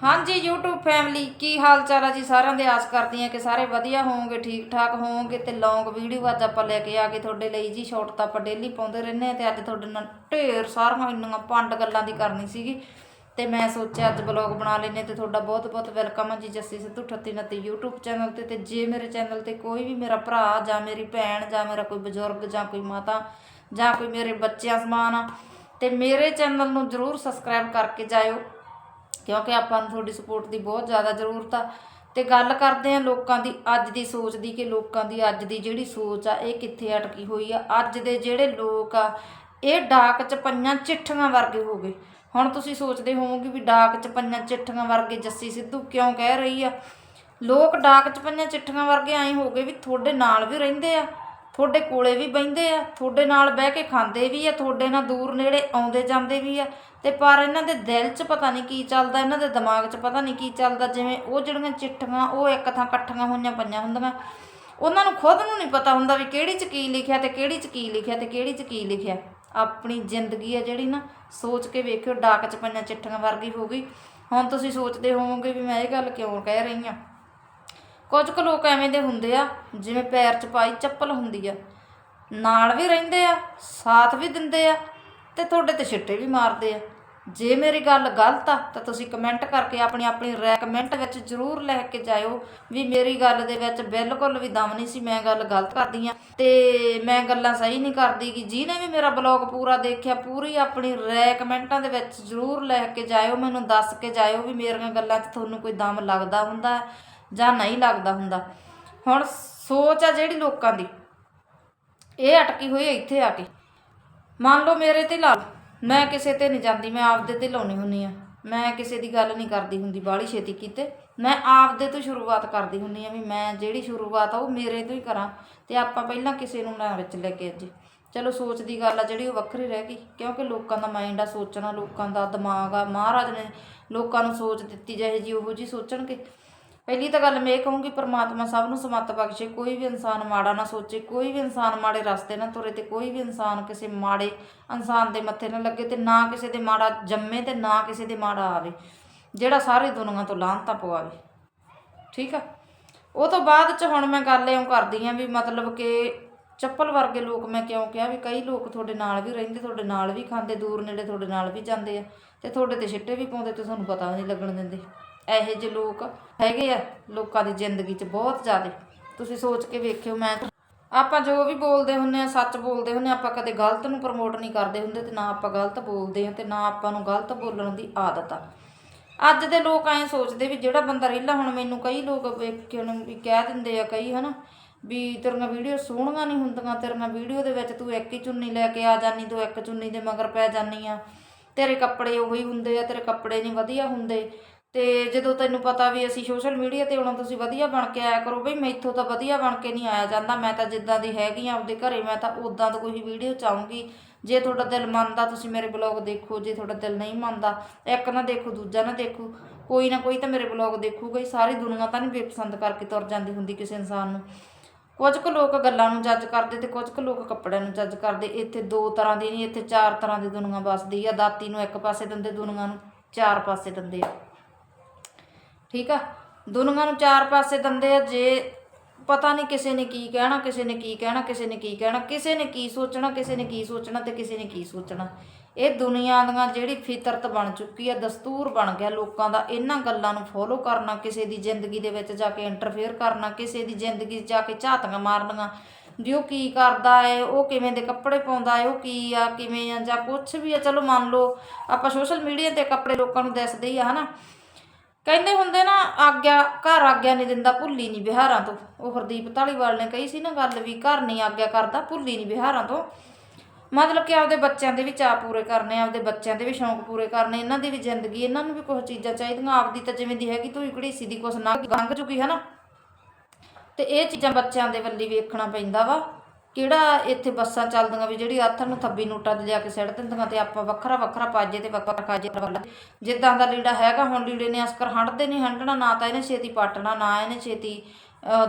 ਹਾਂਜੀ, YouTube family ਕੀ ਹਾਲ ਚਾਲ ਆ ਜੀ? ਸਾਰਿਆਂ ਦੇ ਆਸ ਕਰਦੀ ਆ ਕਿ ਸਾਰੇ ਵਧੀਆ ਹੋਵੋਗੇ, ਠੀਕ ਠਾਕ ਹੋਵੋਗੇ ਤੇ ਲੌਂਗ ਵੀਡੀਓ ਅੱਜ ਆਪਾਂ ਲੈ ਕੇ ਆ ਕੇ ਤੁਹਾਡੇ ਲਈ ਜੀ। ਸ਼ਾਰਟ ਤਾਂ ਆਪਾਂ ਡੇਲੀ ਪਾਉਂਦੇ ਰਹਿੰਦੇ ਆ ਤੇ ਅੱਜ ਤੁਹਾਡੇ ਨਾਲ ਢੇਰ ਸਾਰੀਆਂ ਇੰਨੀਆਂ ਪੰਡ ਗੱਲਾਂ ਦੀ ਕਰਨੀ ਸੀਗੀ। ਤੇ ਮੈਂ ਸੋਚਿਆ ਅੱਜ ਬਲੌਗ ਬਣਾ ਲੈਨੇ ਤੇ ਤੁਹਾਡਾ ਬਹੁਤ ਬਹੁਤ ਵੈਲਕਮ ਆ ਜੀ ਜੱਸੀ ਸਿੱਧੂ 3829 YouTube ਚੈਨਲ ਤੇ। ਤੇ ਜੇ ਮੇਰੇ ਚੈਨਲ ਤੇ ਕੋਈ ਵੀ ਮੇਰਾ ਭਰਾ ਜਾਂ ਮੇਰੀ ਭੈਣ ਜਾਂ ਮੇਰਾ ਕੋਈ ਬਜ਼ੁਰਗ ਜਾਂ ਕੋਈ ਮਾਤਾ ਜਾਂ ਕੋਈ ਮੇਰੇ ਬੱਚਿਆਂ ਸਮਾਨ ਆ, ਤੇ ਮੇਰੇ ਚੈਨਲ ਨੂੰ ਜਰੂਰ ਸਬਸਕ੍ਰਾਈਬ ਕਰਕੇ ਜਾਇਓ। ਕਿਉਂਕਿ ਆਪਾਂ ਨੂੰ ਤੁਹਾਡੀ ਸਪੋਰਟ ਦੀ ਬਹੁਤ ਜ਼ਿਆਦਾ ਜ਼ਰੂਰਤ ਆ। ਤੇ ਗੱਲ ਕਰਦੇ ਆ ਲੋਕਾਂ ਦੀ, ਅੱਜ ਦੀ ਸੋਚ ਦੀ ਕਿ ਲੋਕਾਂ ਦੀ ਅੱਜ ਦੀ ਜਿਹੜੀ ਸੋਚ ਆ, ਇਹ ਕਿੱਥੇ ਅਟਕੀ ਹੋਈ ਆ। ਅੱਜ ਦੇ ਜਿਹੜੇ ਲੋਕ ਆ, ਇਹ ਡਾਕ ਚ ਪੰਜਾਂ ਚਿੱਠੀਆਂ ਵਰਗੇ ਹੋ ਗਏ। ਹੁਣ ਤੁਸੀਂ ਸੋਚਦੇ ਹੋਵੋਗੇ ਵੀ ਡਾਕ ਚ ਪੰਜਾਂ ਚਿੱਠੀਆਂ ਵਰਗੇ ਜੱਸੀ ਸਿੱਧੂ ਕਿਉਂ ਕਹਿ ਰਹੀ ਆ? ਲੋਕ ਡਾਕ ਚ ਪੰਜਾਂ ਚਿੱਠੀਆਂ ਵਰਗੇ ਐਂ ਹੋ ਗਏ ਵੀ ਤੁਹਾਡੇ ਨਾਲ ਵੀ ਰਹਿੰਦੇ ਆ। ਤੁਹਾਡੇ ਕੋਲੇ ਵੀ ਬਹਿੰਦੇ ਆ, ਤੁਹਾਡੇ ਨਾਲ ਬਹਿ ਕੇ ਖਾਂਦੇ ਵੀ ਆ, ਤੁਹਾਡੇ ਨਾਲ ਦੂਰ ਨੇੜੇ ਆਉਂਦੇ ਜਾਂਦੇ ਵੀ ਆ। ਤੇ ਪਰ ਇਹਨਾਂ ਦੇ ਦਿਲ 'ਚ ਪਤਾ ਨਹੀਂ ਕੀ ਚੱਲਦਾ, ਇਹਨਾਂ ਦੇ ਦਿਮਾਗ 'ਚ ਪਤਾ ਨਹੀਂ ਕੀ ਚੱਲਦਾ, ਜਿਵੇਂ ਉਹ ਜਿਹੜੀਆਂ ਚਿੱਠੀਆਂ, ਉਹ ਇੱਕ ਥਾਂ ਇਕੱਠੀਆਂ ਹੋਈਆਂ ਪਈਆਂ ਹੁੰਦੀਆਂ। ਉਹਨਾਂ ਨੂੰ ਖੁਦ ਨੂੰ ਨਹੀਂ ਪਤਾ ਹੁੰਦਾ ਵੀ ਕਿਹੜੀ 'ਚ ਕੀ ਲਿਖਿਆ ਤੇ ਕਿਹੜੀ 'ਚ ਕੀ ਲਿਖਿਆ ਤੇ ਕਿਹੜੀ 'ਚ ਕੀ ਲਿਖਿਆ। ਆਪਣੀ ਜ਼ਿੰਦਗੀ ਆ ਜਿਹੜੀ ਨਾ, ਸੋਚ ਕੇ ਵੇਖਿਓ, ਡਾਕ 'ਚ ਪਈਆਂ ਚਿੱਠੀਆਂ ਵਰਗੀ ਹੋ ਗਈ। ਹੁਣ ਤੁਸੀਂ ਸੋਚਦੇ ਹੋਵੋਗੇ ਵੀ ਮੈਂ ਇਹ ਗੱਲ ਕਿਉਂ ਕਹਿ ਰਹੀ ਹਾਂ? ਕੁਝ ਕੁ ਲੋਕ ਐਵੇਂ ਦੇ ਹੁੰਦੇ ਆ, ਜਿਵੇਂ ਪੈਰ 'ਚ ਪਾਈ ਚੱਪਲ ਹੁੰਦੀ ਆ। ਨਾਲ ਵੀ ਰਹਿੰਦੇ ਆ, ਸਾਥ ਵੀ ਦਿੰਦੇ ਆ ਤੇ ਤੁਹਾਡੇ ਤੇ ਛਿੱਟੇ ਵੀ ਮਾਰਦੇ ਆ। ਜੇ ਮੇਰੀ ਗੱਲ ਗਲਤ ਆ, ਤਾਂ ਤੁਸੀਂ ਕਮੈਂਟ ਕਰਕੇ ਆਪਣੀ ਆਪਣੀ ਰਾਏ ਕਮੈਂਟ ਵਿੱਚ ਜ਼ਰੂਰ ਲੈ ਕੇ ਜਾਇਓ ਵੀ ਮੇਰੀ ਗੱਲ ਦੇ ਵਿੱਚ ਬਿਲਕੁਲ ਵੀ ਦਮ ਨਹੀਂ ਸੀ, ਮੈਂ ਗੱਲ ਗਲਤ ਕਰਦੀ ਆ। ਤੇ ਮੈਂ ਗੱਲਾਂ ਸਹੀ ਨਹੀਂ ਕਰਦੀ ਕਿ ਜਿਹਨੇ ਵੀ ਮੇਰਾ ਬਲੌਗ ਪੂਰਾ ਦੇਖਿਆ, ਪੂਰੀ ਆਪਣੀ ਰਾਏ ਕਮੈਂਟਾਂ ਦੇ ਵਿੱਚ ਜ਼ਰੂਰ ਲੈ ਕੇ ਜਾਇਓ, ਮੈਨੂੰ ਦੱਸ ਕੇ ਜਾਇਓ ਵੀ ਮੇਰੀਆਂ ਗੱਲਾਂ 'ਚ ਤੁਹਾਨੂੰ ਕੋਈ ਦਮ ਲੱਗਦਾ ਹੁੰਦਾ। ਜਾਂ ਨਹੀਂ ਲੱਗਦਾ ਹੁੰਦਾ। ਹੁਣ ਸੋਚ ਆ ਜਿਹੜੀ ਲੋਕਾਂ ਦੀ। ਇਹ ਅਟਕੀ ਹੋਈ ਇੱਥੇ ਆ ਕੇ। ਮੰਨ ਲਓ ਮੇਰੇ ਤੇ ਲਾ ਲਓ। ਮੈਂ ਕਿਸੇ ਤੇ ਨਹੀਂ ਜਾਂਦੀ, ਮੈਂ ਆਪਦੇ ਤੇ ਲਾਉਣੀ ਹੁੰਨੀ ਆ। ਮੈਂ ਕਿਸੇ ਦੀ ਗੱਲ ਨਹੀਂ ਕਰਦੀ ਹੁੰਦੀ, ਬਾਹਲੀ ਛੇਤੀ ਕੀਤੇ। ਮੈਂ ਆਪਦੇ ਤੋਂ ਸ਼ੁਰੂਆਤ ਕਰਦੀ ਹੁੰਨੀ ਆ ਵੀ ਮੈਂ ਜਿਹੜੀ ਸ਼ੁਰੂਆਤ ਆ ਉਹ ਮੇਰੇ ਤੋਂ ਹੀ ਕਰਾਂ ਤੇ ਆਪਾਂ ਪਹਿਲਾਂ ਕਿਸੇ ਨੂੰ ਨਾ ਵਿੱਚ ਲੈ ਕੇ ਅੱਜ ਚਲੋ ਸੋਚ ਦੀ ਗੱਲ ਆ ਜਿਹੜੀ ਉਹ ਵੱਖਰੀ ਰਹਿ ਗਈ। ਕਿਉਂਕਿ ਲੋਕਾਂ ਦਾ ਮਾਈਂਡ ਆ ਸੋਚਣਾ, ਲੋਕਾਂ ਦਾ ਦਿਮਾਗ ਆ। ਮਹਾਰਾਜ ਨੇ ਲੋਕਾਂ ਨੂੰ ਸੋਚ ਦਿੱਤੀ, ਜਿਹੇ ਜੀ ਉਹੋ ਜੀ ਸੋਚਣਗੇ। ਪਹਿਲੀ ਤਾਂ ਗੱਲ ਮੈਂ ਇਹ ਕਹੂੰਗੀ, ਪ੍ਰਮਾਤਮਾ ਸਭ ਨੂੰ ਸਮੱਤ ਬਖਸ਼ੇ, ਕੋਈ ਵੀ ਇਨਸਾਨ ਮਾੜਾ ਨਾ ਸੋਚੇ, ਕੋਈ ਵੀ ਇਨਸਾਨ ਮਾੜੇ ਰਸਤੇ ਨਾ ਤੁਰੇ ਤੇ ਕੋਈ ਵੀ ਇਨਸਾਨ ਕਿਸੇ ਮਾੜੇ ਇਨਸਾਨ ਦੇ ਮੱਥੇ ਨਾ ਲੱਗੇ ਤੇ ਨਾ ਕਿਸੇ ਦੇ ਮਾੜਾ ਜੰਮੇ ਤੇ ਨਾ ਕਿਸੇ ਦੇ ਮਾੜਾ ਆਵੇ, ਜਿਹੜਾ ਸਾਰੀ ਦੁਨੀਆ ਤੋਂ ਲਾਹਨਤਾਂ ਪਵਾਵੇ। ਠੀਕ ਆ? ਉਹ ਤੋਂ ਬਾਅਦ ਚ ਹੁਣ ਮੈਂ ਗੱਲ ਇਉਂ ਕਰਦੀ ਆ ਵੀ ਮਤਲਬ ਕਿ ਚੱਪਲ ਵਰਗੇ ਲੋਕ ਮੈਂ ਕਿਉਂ ਕਿਹਾ ਵੀ ਕਈ ਲੋਕ ਤੁਹਾਡੇ ਨਾਲ ਵੀ ਰਹਿੰਦੇ, ਤੁਹਾਡੇ ਨਾਲ ਵੀ ਖਾਂਦੇ, ਦੂਰ ਨੇੜੇ ਤੁਹਾਡੇ ਨਾਲ ਵੀ ਜਾਂਦੇ ਆ ਤੇ ਤੁਹਾਡੇ ਤੇ ਛਿੱਟੇ ਵੀ ਪਾਉਂਦੇ ਤੇ ਤੁਹਾਨੂੰ ਪਤਾ ਵੀ ਨਹੀਂ ਲੱਗਣ ਦਿੰਦੇ। ਇਹੋ ਜਿਹੇ ਲੋਕ ਹੈਗੇ ਆ ਲੋਕਾਂ ਦੀ ਜ਼ਿੰਦਗੀ 'ਚ ਬਹੁਤ ਜ਼ਿਆਦਾ। ਤੁਸੀਂ ਸੋਚ ਕੇ ਵੇਖਿਓ ਮੈਂ ਆਪਾਂ ਜੋ ਵੀ ਬੋਲਦੇ ਹੁੰਨੇ ਆ ਸੱਚ ਬੋਲਦੇ ਹੁੰਨੇ ਆ, ਆਪਾਂ ਕਦੇ ਗਲਤ ਨੂੰ ਪ੍ਰਮੋਟ ਨਹੀਂ ਕਰਦੇ ਹੁੰਦੇ ਤੇ ਨਾ ਆਪਾਂ ਗਲਤ ਬੋਲਦੇ ਆ ਤੇ ਨਾ ਆਪਾਂ ਨੂੰ ਗਲਤ ਬੋਲਣ ਦੀ ਆਦਤ ਆ। ਅੱਜ ਦੇ ਲੋਕ ਐਂ ਸੋਚਦੇ ਵੀ ਜਿਹੜਾ ਬੰਦਾ ਰੀਲਾ ਹੁਣ ਮੈਨੂੰ ਕਈ ਲੋਕ ਵੇਖ ਕੇ ਵੀ ਕਹਿ ਦਿੰਦੇ ਆ ਕਈ ਹਨਾ ਵੀ ਤੇਰੀਆਂ ਵੀਡੀਓ ਸੋਹਣੀਆਂ ਨਹੀਂ ਹੁੰਦੀਆਂ ਤੇਰੀਆਂ ਵੀਡੀਓ ਦੇ ਵਿੱਚ ਤੂੰ ਇੱਕ ਹੀ ਚੁੰਨੀ ਲੈ ਕੇ ਆ ਜਾਨੀ ਤੂੰ ਇੱਕ ਚੁੰਨੀ ਦੇ ਮਗਰ ਪੈ ਜਾਨੀ ਆ। ਤੇਰੇ ਕੱਪੜੇ ਉਹੀ ਹੁੰਦੇ ਆ ਤੇਰੇ ਕੱਪੜੇ ਨਹੀਂ ਵਧੀਆ ਹੁੰਦੇ। ਤੇ ਜਦੋਂ ਤੈਨੂੰ ਪਤਾ ਵੀ ਅਸੀਂ ਸੋਸ਼ਲ ਮੀਡੀਆ ਤੇ ਹੁਣ ਤੁਸੀਂ ਵਧੀਆ ਬਣ ਕੇ ਆਇਆ ਕਰੋ, ਬਈ ਮੈਥੋਂ ਤਾਂ ਵਧੀਆ ਬਣ ਕੇ ਨਹੀਂ ਆਇਆ ਜਾਂਦਾ, ਮੈਂ ਤਾਂ ਜਿੱਦਾਂ ਦੀ ਹੈਗੀ ਆ ਆਪਦੇ ਘਰੇ, ਮੈਂ ਤਾਂ ਉਦਾਂ ਦਾ ਕੋਈ ਵੀਡੀਓ ਚਾਹੂੰਗੀ। ਜੇ ਤੁਹਾਡਾ ਦਿਲ ਮੰਨਦਾ ਤੁਸੀਂ ਮੇਰੇ ਬਲੌਗ ਦੇਖੋ, ਜੇ ਤੁਹਾਡਾ ਦਿਲ ਨਹੀਂ ਮੰਨਦਾ, ਇੱਕ ਨਾ ਦੇਖੋ, ਦੂਜਾ ਨਾ ਦੇਖੋ, ਕੋਈ ਨਾ ਕੋਈ ਤਾਂ ਮੇਰੇ ਬਲੌਗ ਦੇਖੂਗਾ ਹੀ, ਸਾਰੀ ਦੁਨੀਆ ਤਾਂ ਨਹੀਂ ਬੇਪਸੰਦ ਕਰਕੇ ਤੁਰ ਜਾਂਦੀ ਹੁੰਦੀ ਕਿਸੇ ਇਨਸਾਨ ਨੂੰ। ਕੁਝ ਕੁ ਲੋਕ ਗੱਲਾਂ ਨੂੰ ਜੱਜ ਕਰਦੇ ਤੇ ਕੁਝ ਕੁ ਲੋਕ ਕੱਪੜਿਆਂ ਨੂੰ ਜੱਜ ਕਰਦੇ, ਇੱਥੇ ਦੋ ਤਰ੍ਹਾਂ ਦੀ ਨਹੀਂ ਇੱਥੇ ਚਾਰ ਤਰ੍ਹਾਂ ਦੀ ਦੁਨੀਆ ਵੱਸਦੀ ਆ, ਦਾਤੀ ਨੂੰ ਇੱਕ ਪਾਸੇ ਦਿੰਦੇ, ਦੁਨੀਆ ਨੂੰ ਚਾਰ ਪਾਸੇ ਦਿੰਦੇ ਆ। ਠੀਕ ਆ? ਦੁਨੀਆਂ ਨੂੰ ਚਾਰ ਪਾਸੇ ਦਿੰਦੇ ਆ, ਜੇ ਪਤਾ ਨਹੀਂ ਕਿਸੇ ਨੇ ਕੀ ਕਹਿਣਾ, ਕਿਸੇ ਨੇ ਕੀ ਕਹਿਣਾ, ਕਿਸੇ ਨੇ ਕੀ ਕਹਿਣਾ, ਕਿਸੇ ਨੇ ਕੀ ਸੋਚਣਾ, ਕਿਸੇ ਨੇ ਕੀ ਸੋਚਣਾ ਤੇ ਕਿਸੇ ਨੇ ਕੀ ਸੋਚਣਾ। ਇਹ ਦੁਨੀਆ ਦੀਆਂ ਜਿਹੜੀ ਫਿਤਰਤ ਬਣ ਚੁੱਕੀ ਆ, ਦਸਤੂਰ ਬਣ ਗਿਆ ਲੋਕਾਂ ਦਾ, ਇਹਨਾਂ ਗੱਲਾਂ ਨੂੰ ਫੋਲੋ ਕਰਨਾ, ਕਿਸੇ ਦੀ ਜ਼ਿੰਦਗੀ ਦੇ ਵਿੱਚ ਜਾ ਕੇ ਇੰਟਰਫੇਅਰ ਕਰਨਾ, ਕਿਸੇ ਦੀ ਜ਼ਿੰਦਗੀ 'ਚ ਜਾ ਕੇ ਝਾਤੀਆਂ ਮਾਰਨੀਆਂ। ਵੀ ਉਹ ਕੀ ਕਰਦਾ ਏ, ਉਹ ਕਿਵੇਂ ਦੇ ਕੱਪੜੇ ਪਾਉਂਦਾ ਏ, ਉਹ ਕੀ ਆ, ਕਿਵੇਂ ਆ ਜਾਂ ਕੁਝ ਵੀ ਆ, ਚਲੋ ਮੰਨ ਲਓ, ਆਪਾਂ ਸੋਸ਼ਲ ਮੀਡੀਆ ਤੇ ਕੱਪੜੇ ਲੋਕਾਂ ਨੂੰ ਦੱਸਦੇ ਹੀ ਆ, ਹਨਾ? ਕਹਿੰਦੇ ਹੁੰਦੇ ਨਾ, ਆਗਿਆ, ਘਰ ਆਗਿਆ ਨਹੀਂ ਦਿੰਦਾ, ਭੁੱਲੀ ਨਹੀਂ ਬਿਹਾਰਾਂ ਤੋਂ। ਉਹ ਹਰਦੀਪ ਢਾਲੀਵਾਲ ਨੇ ਕਹੀ ਸੀ ਨਾ ਗੱਲ ਵੀ, ਘਰ ਨਹੀਂ ਆਗਿਆ ਕਰਦਾ, ਭੁੱਲੀ ਨਹੀਂ ਬਿਹਾਰਾਂ ਤੋਂ। ਮਤਲਬ ਕਿ ਆਪਦੇ ਬੱਚਿਆਂ ਦੇ ਵੀ ਚਾਅ ਪੂਰੇ ਕਰਨੇ, ਆਪਦੇ ਬੱਚਿਆਂ ਦੇ ਵੀ ਸ਼ੌਂਕ ਪੂਰੇ ਕਰਨੇ, ਇਹਨਾਂ ਦੀ ਵੀ ਜ਼ਿੰਦਗੀ, ਇਹਨਾਂ ਨੂੰ ਵੀ ਕੁਝ ਚੀਜ਼ਾਂ ਚਾਹੀਦੀਆਂ। ਆਪਦੀ ਤਾਂ ਜਿਵੇਂ ਦੀ ਹੈਗੀ, ਤੂੰ ਘੜੀਸੀ ਦੀ ਕੁਛ ਨਾ, ਗੰਗ ਚੁੱਕੀ ਹੈ ਨਾ। ਤੇ ਇਹ ਚੀਜ਼ਾਂ ਬੱਚਿਆਂ ਦੇ ਵੱਲੀ ਵੇਖਣਾ ਪੈਂਦਾ ਵਾ। ਕਿਹੜਾ ਇੱਥੇ ਬੱਸਾਂ ਚੱਲਦੀਆਂ ਵੀ ਜਿਹੜੀ ਆਥਰ ਨੂੰ ਥੱਬੀ ਨੋਟਾਂ 'ਤੇ ਲਿਆ ਕੇ ਸਿੱਟ ਦਿੰਦੀਆਂ ਤੇ ਆਪਾਂ ਵੱਖਰਾ ਵੱਖਰਾ ਪਾਜੇ ਤੇ ਵੱਖਰਾ ਖਾਜੇ ਵਾਲਾ ਜਿੱਦਾਂ ਦਾ ਲੀੜਾ ਹੈਗਾ, ਹੁਣ ਲੀੜੇ ਨੇ ਅਸਕਰ ਹੰਡਦੇ ਨਹੀਂ ਹੰਡਣਾ, ਨਾ ਤਾਂ ਇਹਨੇ ਛੇਤੀ ਪਾਟਣਾ, ਨਾ ਇਹਨੇ ਛੇਤੀ